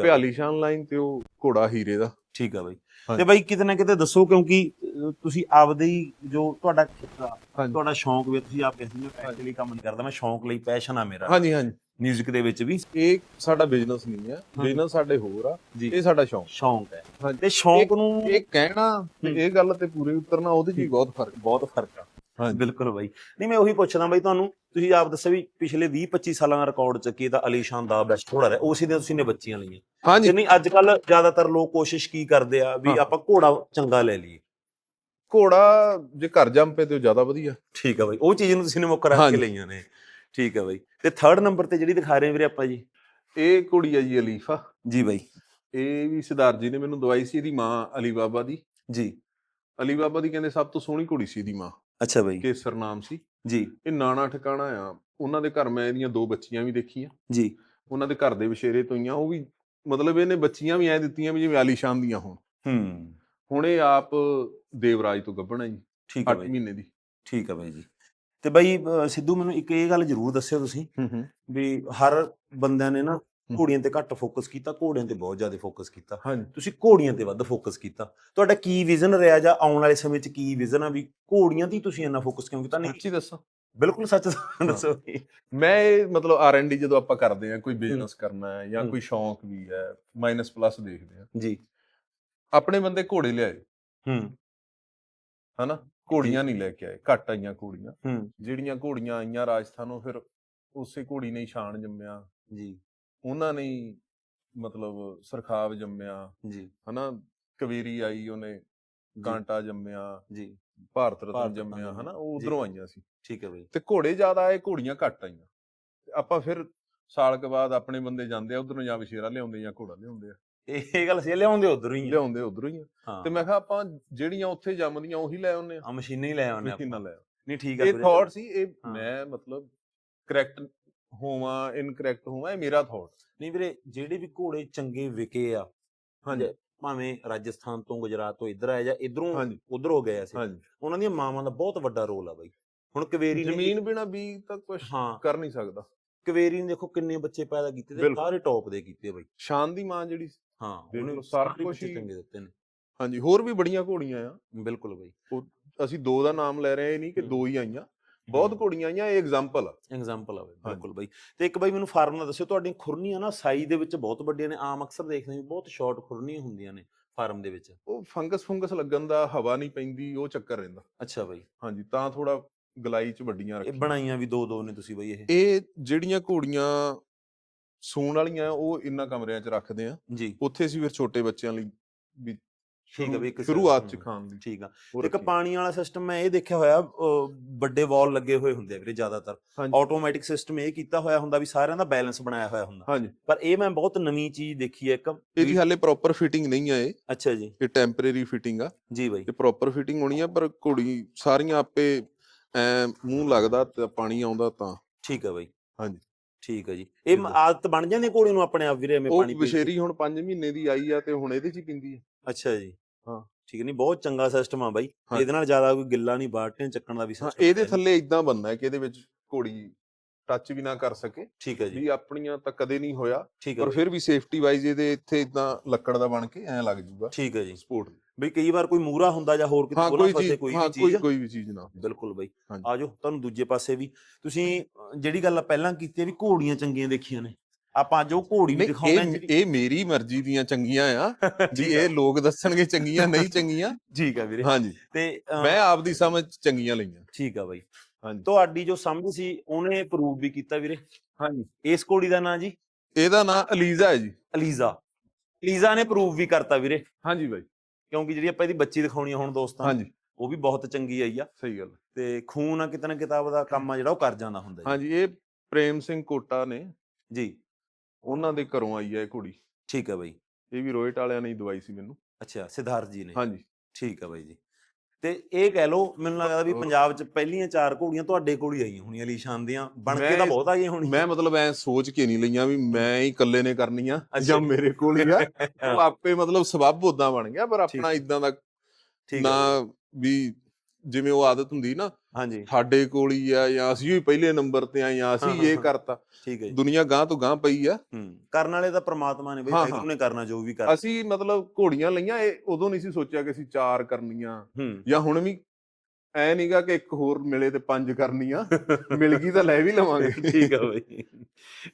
ਆ ਲਾਈਨ ਤੇ ਉਹ ਘੋੜਾ ਹੀਰੇ ਦਾ। ਠੀਕ ਆ ਬਾਈ। ਤੇ ਬਾਈ ਕਿਤੇ ਨਾ ਕਿਤੇ ਦੱਸੋ ਕਿਉਂਕਿ ਤੁਸੀਂ ਆਪਦੇ ਹੀ ਜੋ ਤੁਹਾਡਾ ਤੁਹਾਡਾ ਸ਼ੌਂਕ ਵੀ ਤੁਸੀਂ ਆਪ ਕਹਿੰਦੇ ਮੈਂ ਲਈ ਕੰਮ ਨਹੀਂ ਕਰਦਾ ਮੈਂ ਸ਼ੌਂਕ ਲਈ ਪੈਸ਼ਨ ਆ ਮੇਰਾ। ਹਾਂਜੀ ਹਾਂਜੀ। 뮤직 ਦੇ ਵਿੱਚ ਵੀ। ਇਹ ਸਾਡਾ ਬਿਜ਼ਨਸ ਨਹੀਂ ਹੈ। ਬਿਜ਼ਨਸ ਸਾਡੇ ਹੋਰ ਆ ਇਹ ਸਾਡਾ ਸ਼ੌਂਕ। ਸ਼ੌਂਕ ਹੈ। ਤੇ ਸ਼ੌਂਕ ਨੂੰ ਇਹ ਕਹਿਣਾ ਤੇ। ਇਹ ਗੱਲ ਤੇ ਪੂਰੇ ਉਤਰਨਾ ਉਹਦੇ 'ਚ ਹੀ ਬਹੁਤ ਫ਼ਰਕ ਬਹੁਤ ਫ਼ਰਕ ਆ। ਬਿਲਕੁਲ ਬਾਈ। ਨਹੀਂ ਮੈਂ ਉਹੀ ਪੁੱਛਦਾ ਬਾਈ ਤੁਹਾਨੂੰ ਤੁਸੀਂ ਆਪ ਦੱਸਿਆ ਵੀ ਪਿਛਲੇ 20 25 ਸਾਲਾਂ ਦਾ ਰਿਕਾਰਡ ਚੱਕੀ ਤਾਂ ਅਲੀਸ਼ਾਨ ਦਾ ਬੈਸਟ ਥੋੜਾ ਰਿਹਾ ਉਸੇ ਦੇ ਤੁਸੀਂ ਨੇ ਬੱਚੀਆਂ ਲਈਆਂ। ਹਾਂਜੀ। ਨਹੀਂ ਅੱਜ ਕੱਲ ਜ਼ਿਆਦਾਤਰ ਲੋਕ ਕੋਸ਼ਿਸ਼ ਕੀ ਕਰਦੇ ਆ ਵੀ ਹਾਂ। ਆਪਾਂ ਘੋੜਾ ਚੰਗਾ ਲੈ ਲਈਏ। ਘੋੜਾ ਜੇ ਘਰ ਜੰਮ ਪਏ ਤੇ ਉਹ ਜ਼ਿਆਦਾ ਵਧੀਆ। ਠੀਕ ਆ ਬਾਈ ਉਹ ਚੀਜ਼ ਨੂੰ ਤੁਸੀਂ ਨੇ ਮੁੱਖ ਰੱਖ ਕੇ। ਲਈਆਂ ਨੇ। ਠੀਕ ਆ ਬਾਈ। ਤੇ ਥਰਡ ਨੰਬਰ ਤੇ ਜਿਹੜੀ ਦਿਖਾ ਰਹੇ ਆ ਵੀਰੇ ਆਪਾਂ ਜੀ? ਇਹ ਕੁੜੀ ਹੈ ਜੀ ਅਲੀਫਾ। ਜੀ ਬਾਈ। ਇਹ ਵੀ ਸਿਧਾਰਥ ਜੀ ਨੇ ਮੈਨੂੰ ਦਵਾਈ ਸੀ ਇਹਦੀ ਮਾਂ ਅਲੀ ਬਾਬਾ ਦੀ। ਜੀ। ਅਲੀ ਬਾਬਾ ਦੀ ਕਹਿੰਦੇ ਸਭ ਤੋਂ ਸੋਹਣੀ ਕੁੜੀ ਸੀ ਇਹਦੀ ਮਾਂ। ਅੱਛਾ ਬਾਈ। ਕੇਸਰ ਨਾਮ ਸੀ। ਜੀ। ਇਹ ਨਾਣਾ ਠਿਕਾਣਾ ਆ। ਉਹਨਾਂ ਦੇ ਘਰ ਮੈਂ ਇਹਦੀਆਂ ਦੋ ਬੱਚੀਆਂ ਵੀ ਦੇਖੀਆਂ। ਜੀ। ਉਹਨਾਂ ਦੇ ਘਰ ਦੇ ਵਿਸ਼ੇਰੇ ਤੋਂ ਹੀ ਆ। ਉਹ ਵੀ ਮਤਲਬ ਇਹਨੇ ਬੱਚੀਆਂ ਵੀ ਐ ਦਿੱਤੀਆਂ ਵੀ ਜਿਵੇਂ ਆਲੀਸ਼ਾਨ ਦੀਆਂ ਹੋਣ। ਹੂੰ। ਹੁਣ ਇਹ ਆਪ ਦੇਵਰਾਜ ਤੋਂ ਗੱਭਣ ਹੈ ਜੀ। ਠੀਕ ਆ 8 ਬਾਈ। ਮਹੀਨੇ ਦੀ। ਠੀਕ ਆ ਬਾਈ ਜੀ। ਤੇ ਬਾਈ ਸਿੱਧੂ ਮੈਨੂੰ ਇੱਕ ਇਹ ਗੱਲ ਜ਼ਰੂਰ ਦੱਸਿਓ ਤੁਸੀਂ ਹੂੰ ਹੂੰ। ਵੀ ਹਰ ਬੰਦਿਆਂ ਨੇ ਨਾ ਘੋੜੀਆਂ ਤੇ ਘੱਟ ਫੋਕਸ ਕੀਤਾ ਘੋੜਿਆਂ ਤੇ ਬਹੁਤ ਜ਼ਿਆਦਾ ਫੋਕਸ ਕੀਤਾ। ਤੁਸੀਂ ਘੋੜੀਆਂ ਤੇ ਵੱਧ ਫੋਕਸ ਕੀਤਾ। ਤੁਹਾਡਾ ਕੀ ਵਿਜ਼ਨ ਰਿਹਾ ਜਾਂ ਆਉਣ ਵਾਲੇ ਸਮੇਂ 'ਚ ਕੀ ਵਿਜ਼ਨ ਆ ਵੀ ਘੋੜੀਆਂ ਹੀ ਤੁਸੀਂ ਇੰਨਾ ਫੋਕਸ ਕਿਉਂ ਕੀਤਾ? ਨਹੀਂ। ਸੱਚੀ ਦੱਸਾਂ। ਬਿਲਕੁਲ ਸੱਚ ਦੱਸੋ। ਮੈਂ ਮਤਲਬ ਆਰ&ਡੀ ਜਦੋਂ ਆਪਾਂ ਕਰਦੇ ਆ ਕੋਈ ਬਿਜ਼ਨਸ ਕਰਨਾ ਹੈ ਜਾਂ। ਕੋਈ ਸ਼ੌਂਕ ਵੀ ਹੈ ਮਾਈਨਸ ਪਲੱਸ ਦੇਖਦੇ ਆ ਜੀ। ਆਪਣੇ ਬੰਦੇ ਘੋੜੇ ਲਿਆਏ। ਹੂੰ। ਹਨਾ? ਘੋੜੀਆਂ ਨਹੀਂ ਲੈ ਕੇ ਆਏ। ਘੱਟ ਆਈਆਂ ਘੋੜੀਆਂ। ਜਿਹੜੀਆਂ ਘੋੜੀਆਂ ਆਈਆਂ ਰਾਜਸਥਾਨੋਂ ਫਿਰ ਉਸੇ ਘੋੜੀ ਨੇ ਸ਼ਾਨ ਜੰਮਿਆ। ਜੀ। ਉਹਨਾਂ ਨੇ ਮਤਲਬ ਸਰਖਾਵ ਜੰਮਿਆ ਜੀ। ਹਨਾ? ਕਵੇਰੀ ਆਈ ਉਹਨੇ ਕਾਂਟਾ ਜੰਮਿਆ ਜੀ। ਭਾਰਤ ਰਤਨ ਜੰਮਿਆ ਹਨਾ? ਉਹ। ਉਧਰੋਂ ਆਈਆਂ ਸੀ। ਠੀਕ ਹੈ ਬਾਈ। ਤੇ ਘੋੜੇ ਜ਼ਿਆਦਾ ਆਏ ਘੋੜੀਆਂ ਘੱਟ ਆਈਆਂ। ਤੇ ਆਪਾਂ ਫਿਰ ਸਾਲ ਕੁ ਬਾਅਦ ਆਪਣੇ ਬੰਦੇ ਜਾਂਦੇ ਆ ਉਧਰੋਂ ਜਾਂ ਵਿਸ਼ੇਰਾ ਲਿਆਉਂਦੇ ਜਾਂ ਘੋੜਾ ਲਿਆਉਂਦੇ ਆ। ਇਹ ਗੱਲ ਸੀ ਲਿਆਉਂਦੇ ਉਧਰੋਂ ਹੀ ਆ। ਲਿਆਉਂਦੇ ਉਧਰੋਂ ਹੀ ਆ। ਤੇ ਮੈਂ ਕਿਹਾ ਆਪਾਂ ਜਿਹੜੀਆਂ ਉੱਥੇ ਜੰਮਦੀਆਂ ਉਹੀ ਲੈ ਆਉਨੇ ਆ। ਆ ਮਸ਼ੀਨਾਂ ਹੀ ਲੈ ਆਉਂਦੇ ਮਸ਼ੀਨਾਂ ਆਪਾਂ ਲੈ। ਨਹੀਂ ਠੀਕ ਆ ਇਹ। ਥਾਟ ਸੀ ਇਹ। ਮੈਂ ਮਤਲਬ ਕਰੈਕਟ ਹੋਵਾਂ ਇਨਕਰੈਕਟ ਹੋਵਾਂ ਇਹ ਮੇਰਾ ਥਾਟ ਨਹੀਂ ਵੀਰੇ ਜਿਹੜੇ ਵੀ ਘੋੜੇ ਚੰਗੇ ਵਿਕੇ ਆ ਹਾਂਜੀ। ਭਾਵੇਂ ਰਾਜਸਥਾਨ ਤੋਂ ਗੁਜਰਾਤ ਤੋਂ ਇੱਧਰ ਆਏ ਜਾਂ ਇਧਰੋਂ ਉਧਰ ਹੋ ਗਏ ਸੀ ਉਹਨਾਂ ਦੀਆਂ ਮਾਵਾਂ ਦਾ ਬਹੁਤ ਵੱਡਾ ਰੋਲ ਆ ਬਾਈ। ਹੁਣ ਕਵੇਰੀ ਨੇ ਜ਼ਮੀਨ ਬਿਨਾ ਵੀ ਤਾਂ ਕੁਝ ਕਰ ਨਹੀਂ ਸਕਦਾ। ਕਵੇਰੀ ਨੇ ਦੇਖੋ ਕਿੰਨੇ ਬੱਚੇ ਪੈਦਾ ਕੀਤੇ ਤੇ। ਸਾਰੇ ਟੌਪ ਦੇ ਕੀਤੇ ਬਾਈ। ਸ਼ਾਨ ਦੀ ਮਾਂ ਜਿਹੜੀ ਹਾਂ ਉਹਨੇ ਸਾਰਾ ਬੱਚੇ ਹੀ- ਚੰਗੇ ਦਿੱਤੇ ਨੇ। ਹਾਂਜੀ ਹੋਰ ਵੀ ਬੜੀਆਂ ਘੋੜੀਆਂ ਆ। ਬਿਲਕੁਲ ਬਾਈ। ਅਸੀਂ ਦੋ ਦਾ ਨਾਮ ਲੈ ਰਹੇ ਨਹੀਂ ਕਿ। ਦੋ ਹੀ ਆਈਆਂ। ਬਹੁਤ ਘੋੜੀਆਂ ਆਈਆਂ ਇਹ ਐਗਜ਼ਾਮਪਲ ਆ। ਐਗਜ਼ਾਮਪਲ ਆ ਬਾਈ। ਬਿਲਕੁਲ ਬਾਈ। ਤੇ ਇੱਕ ਬਾਈ ਮੈਨੂੰ ਫਾਰਮ ਦਾ ਦੱਸਿਓ ਤੁਹਾਡੀਆਂ ਖੁਰਨੀਆਂ ਨਾ ਸਾਈਜ਼ ਦੇ ਵਿੱਚ ਬਹੁਤ ਵੱਡੀਆਂ ਨੇ ਆਮ ਅਕਸਰ ਦੇਖਦੇ ਹਾਂ ਵੀ ਬਹੁਤ ਸ਼ਾਰਟ ਖੁਰਨੀਆਂ ਹੁੰਦੀਆਂ ਨੇ ਫਾਰਮ ਦੇ ਵਿੱਚ। ਉਹ ਫੰਗਸ ਫੰਗਸ ਲੱਗਣ ਦਾ ਹਵਾ ਨਹੀਂ ਪੈਂਦੀ ਉਹ ਚੱਕਰ ਰਹਿੰਦਾ। ਅੱਛਾ ਬਾਈ। ਹਾਂਜੀ ਤਾਂ ਥੋੜਾ ਗਲਾਈ ਚ ਵੱਡੀਆਂ ਇਹ ਰੱਖੀਆਂ। ਬਣਾਈਆਂ ਵੀ ਦੋ ਦੋ ਨੇ ਤੁਸੀਂ ਬਾਈ ਇਹ। ਇਹ ਜਿਹੜੀਆਂ ਘੋੜੀਆਂ ਸੂਣ ਵਾਲੀਆਂ ਉਹ ਇੰਨਾ ਕਮਰਿਆਂ ਚ ਰੱਖਦੇ ਆ। ਜੀ। ਉੱਥੇ ਅਸੀਂ ਫਿਰ ਛੋਟੇ ਬੱਚਿਆਂ ਲਈ ਵੀ ਠੀਕ ਆ ਵੀ ਇੱਕ ਸ਼ੁਰੂਆਤ ਚ ਖਾਣ ਲਈ ਠੀਕ ਆ। ਉਹ ਇੱਕ। ਪਾਣੀ ਵਾਲਾ ਸਿਸਟਮ ਮੈਂ ਇਹ ਦੇਖਿਆ ਹੋਇਆ ਵੱਡੇ ਵਾਲ ਲੱਗੇ ਹੋਏ ਹੁੰਦੇ ਆ ਵੀਰੇ ਜ਼ਿਆਦਾਤਰ। ਆਟੋਮੈਟਿਕ ਸਿਸਟਮ ਇਹ ਕੀਤਾ ਹੋਇਆ ਹੁੰਦਾ ਵੀ ਸਾਰਿਆਂ ਦਾ ਬੈਲੈਂਸ ਬਣਾਇਆ ਹੋਇਆ ਹੁੰਦਾ। ਪਰ ਇਹ ਮੈਂ ਬਹੁਤ ਨਵੀਂ ਚੀਜ਼ ਦੇਖੀ ਹੈ ਇੱਕ ਇਹਦੀ ਹਾਲੇ ਪ੍ਰੋਪਰ ਫਿਟਿੰਗ ਨਹੀਂ ਆ ਇਹ। ਅੱਛਾ ਜੀ। ਇਹ ਟੈਂਪਰੇਰੀ ਫਿਟਿੰਗ ਆ। ਜੀ ਬਾਈ। ਇਹ ਪ੍ਰੋਪਰ ਫਿਟਿੰਗ ਹੋਣੀ ਆ ਪਰ ਘੋੜੀ ਸਾਰੀਆਂ ਆਪੇ ਐ ਮੂੰਹ ਲੱਗਦਾ ਤੇ ਪਾਣੀ ਆਉਂਦਾ ਤਾਂ। ਠੀਕ ਆ ਬਾਈ। ਹਾਂਜੀ। ਠੀਕ ਆ ਜੀ। ਇਹ। ਆਦਤ ਬਣ ਜਾਂਦੀ ਹੈ ਘੋੜੀ ਨੂੰ ਆਪਣੇ ਆਪ ਵੀਰੇ ਐਵੇਂ ਉਹ ਪਾਣੀ ਪੀ ਕੇ? ਵਿਸ਼ੇਰੀ ਹੁਣ 5 ਮਹੀਨੇ ਦੀ ਆਈ ਆ ਤੇ ਹੁਣ ਇਹਦੇ ਚ ਹੀ ਪਿੰਦੀ ਆ। ਅੱਛਾ ਜੀ। ਹਾਂ। ਠੀਕ ਨਹੀਂ ਬਹੁਤ ਚੰਗਾ ਸਿਸਟਮ ਆ ਬਾਈ। ਹਾਂ। ਇਹਦੇ ਨਾਲ ਜ਼ਿਆਦਾ ਕੋਈ ਗਿੱਲਾ ਨਹੀਂ ਬਾਟੀਆਂ ਚੱਕਣ ਦਾ ਵੀ ਹਾਂ ਸਿਸਟਮ ਇਹਦੇ ਥੱਲੇ ਇਦਾਂ ਬੰਨਣਾ ਹੈ ਕਿ ਇਹਦੇ ਵਿੱਚ ਘੋੜੀ ਟੱਚ ਵੀ ਨਾ ਕਰ ਸਕੇ ਠੀਕ ਹੈ ਜੀ। ਵੀ ਆਪਣੀਆਂ ਤਾਂ ਕਦੇ ਨਹੀਂ ਹੋਇਆ ਹੈ ਪਰ ਫਿਰ ਵੀ ਸੇਫਟੀ ਵਾਈਜ਼ ਇਹਦੇ ਇੱਥੇ ਇਦਾਂ ਲੱਕੜ ਦਾ ਬਣ ਕੇ ਐ ਲੱਗ ਜੂਗਾ ਠੀਕ ਹੈ ਜੀ। ਸਪੋਰਟ ਬਈ ਕਈ ਵਾਰ ਕੋਈ ਮੂਰਾ ਹੁੰਦਾ ਜਾਂ ਹੋਰ ਕਿਤੇ ਹਾਂ ਕੋਈ ਫਸੇ ਚੀਜ਼ ਕੋਈ ਹਾਂ ਵੀ ਕੋਈ ਚੀਜ਼। ਕੋਈ ਵੀ ਚੀਜ਼ ਨਾ ਬਿਲਕੁਲ ਬਾਈ। ਆਜੋ ਤੁਹਾਨੂੰ ਦੂਜੇ ਪਾਸੇ ਵੀ। ਤੁਸੀਂ ਜਿਹੜੀ ਗੱਲ ਪਹਿਲਾਂ ਕੀਤੀ ਵੀ ਘੋੜੀਆਂ ਚੰਗੀਆਂ ਦੇਖੀਆਂ ਨੇ। ਆਪਾਂ ਉਹ ਘੋੜੀ ਨਹੀਂ ਦਿਖਾਉਣਾ ਇਹ ਇਹ ਮੇਰੀ ਮਰਜ਼ੀ ਦੀਆਂ ਚੰਗੀਆਂ ਆ ਆ। ਇਹ ਲੋਕ ਦੱਸਣਗੇ ਚੰਗੀਆਂ ਨਹੀਂ ਚੰਗੀਆਂ। ਠੀਕ ਆ ਵੀਰੇ। ਹਾਂਜੀ। ਤੇ ਮੈਂ ਆਪਦੀ ਸਮਝ ਚੰਗੀਆਂ ਲਈਆਂ। ਠੀਕ ਆ ਬਾਈ। ਹਾਂਜੀ। ਤੁਹਾਡੀ ਜੋ ਸਮਝ ਸੀ ਉਹਨੇ ਪ੍ਰੂਵ ਵੀ ਕੀਤਾ ਵੀਰੇ। ਹਾਂਜੀ। ਇਸ ਘੋੜੀ ਦਾ ਨਾਂ ਜੀ? ਇਹਦਾ ਨਾਂ ਅਲੀਜ਼ਾ ਹੈ ਜੀ। ਅਲੀਜ਼ਾ। ਅਲੀਜ਼ਾ ਨੇ ਪ੍ਰੂਵ ਵੀ ਕਰਤਾ ਵੀਰੇ। ਹਾਂਜੀ ਬਾਈ। ਕਿਉਂਕਿ ਜਿਹੜੀ ਆਪਾਂ ਇਹਦੀ ਬੱਚੀ ਦਿਖਾਉਣੀ ਹੁਣ ਦੋਸਤਾਂ ਨੂੰ, ਹਾਂਜੀ। ਉਹ ਵੀ ਬਹੁਤ ਚੰਗੀ ਆਈ ਆ। ਸਹੀ ਗੱਲ ਤੇ ਖੂਨ ਆ ਕਿਤੇ ਨਾ ਕਿਤਾਬ ਦਾ ਕੰਮ ਆ ਜਿਹੜਾ ਉਹ ਕਰ ਜਾਂਦਾ ਹੁੰਦਾ ਜੀ। ਹਾਂਜੀ ਇਹ ਪ੍ਰੇਮ ਸਿੰਘ ਕੋਟਾ ਨੇ ਜੀ। ਉਹਨਾਂ ਦੇ ਘਰੋਂ ਆਈ ਹੈ ਇਹ ਕੁੜੀ। ਠੀਕ ਆ ਬਾਈ। ਇਹ ਵੀ ਰੋਇਟ ਵਾਲਿਆਂ ਨੇ ਹੀ ਦਵਾਈ ਸੀ ਮੈਨੂੰ। ਅੱਛਾ ਸਿਧਾਰਥ ਜੀ ਨੇ। ਹਾਂਜੀ। ਠੀਕ ਆ ਬਾਈ ਜੀ। ਤੇ ਇਹ ਕਹਿ ਲਓ ਮੈਨੂੰ ਲੱਗਦਾ ਵੀ ਪੰਜਾਬ 'ਚ ਪਹਿਲੀਆਂ ਚਾਰ ਘੋੜੀਆਂ ਤੁਹਾਡੇ ਕੋਲ ਹੀ ਆਈਆਂ ਹੋਣੀਆਂ ਅਲੀਸ਼ਾਨ ਦੀਆਂ। ਬਣ ਕੇ ਤਾਂ ਬਹੁਤ ਆਈਆਂ ਹੋਣੀਆਂ। ਮੈਂ ਮਤਲਬ ਐ ਸੋਚ ਕੇ ਨਹੀਂ ਲਈਆਂ ਵੀ ਮੈਂ ਹੀ। ਇਕੱਲੇ ਨੇ ਕਰਨੀਆਂ ਜਾਂ। ਮੇਰੇ ਕੋਲ ਹੀ ਆ। ਉਹ ਆਪੇ ਮਤਲਬ ਸਬੱਬ ਉਦਾਂ ਬਣ ਗਿਆ ਪਰ ਆਪਣਾ ਇਦਾਂ ਦਾ ਠੀਕ ਨਾ ਵੀ ਜਿਵੇਂ ਉਹ ਆਦਤ ਹੁੰਦੀ ਨਾ ਹਾਂਜੀ ਸਾਡੇ ਕੋਲ ਹੀ ਆ ਜਾਂ ਅਸੀਂ ਹੀ ਪਹਿਲੇ ਨੰਬਰ ਤੇ ਆ ਜਾਂ ਅਸੀਂ ਇਹ। ਕਰਤਾ ਠੀਕ ਹੈ ਜੀ ਦੁਨੀਆ ਗਾਂ ਤੋਂ ਗਾਂ ਪਈ ਆ ਕਰਨ ਵਾਲੇ ਤਾਂ ਪ੍ਰਮਾਤਮਾ ਨੇ ਬਈ ਵਾਹਿਗੁਰੂ। ਨੇ ਕਰਨਾ ਜੋ ਵੀ ਕਰ ਅਸੀਂ ਮਤਲਬ ਘੋੜੀਆਂ ਲਈਆਂ ਇਹ ਉਦੋਂ ਨਹੀਂ ਸੀ ਸੋਚਿਆ ਕਿ ਅਸੀਂ ਚਾਰ ਕਰਨੀਆਂ ਜਾਂ ਹੁਣ ਵੀ ਐ ਨਹੀਂਗਾ ਕਿ ਇੱਕ ਹੋਰ ਮਿਲੇ ਤੇ ਪੰਜ ਕਰਨੀਆਂ ਮਿਲ ਗਈ ਤਾਂ ਲੈ ਵੀ ਲਵਾਂਗੇ ਠੀਕ ਆ ਬਈ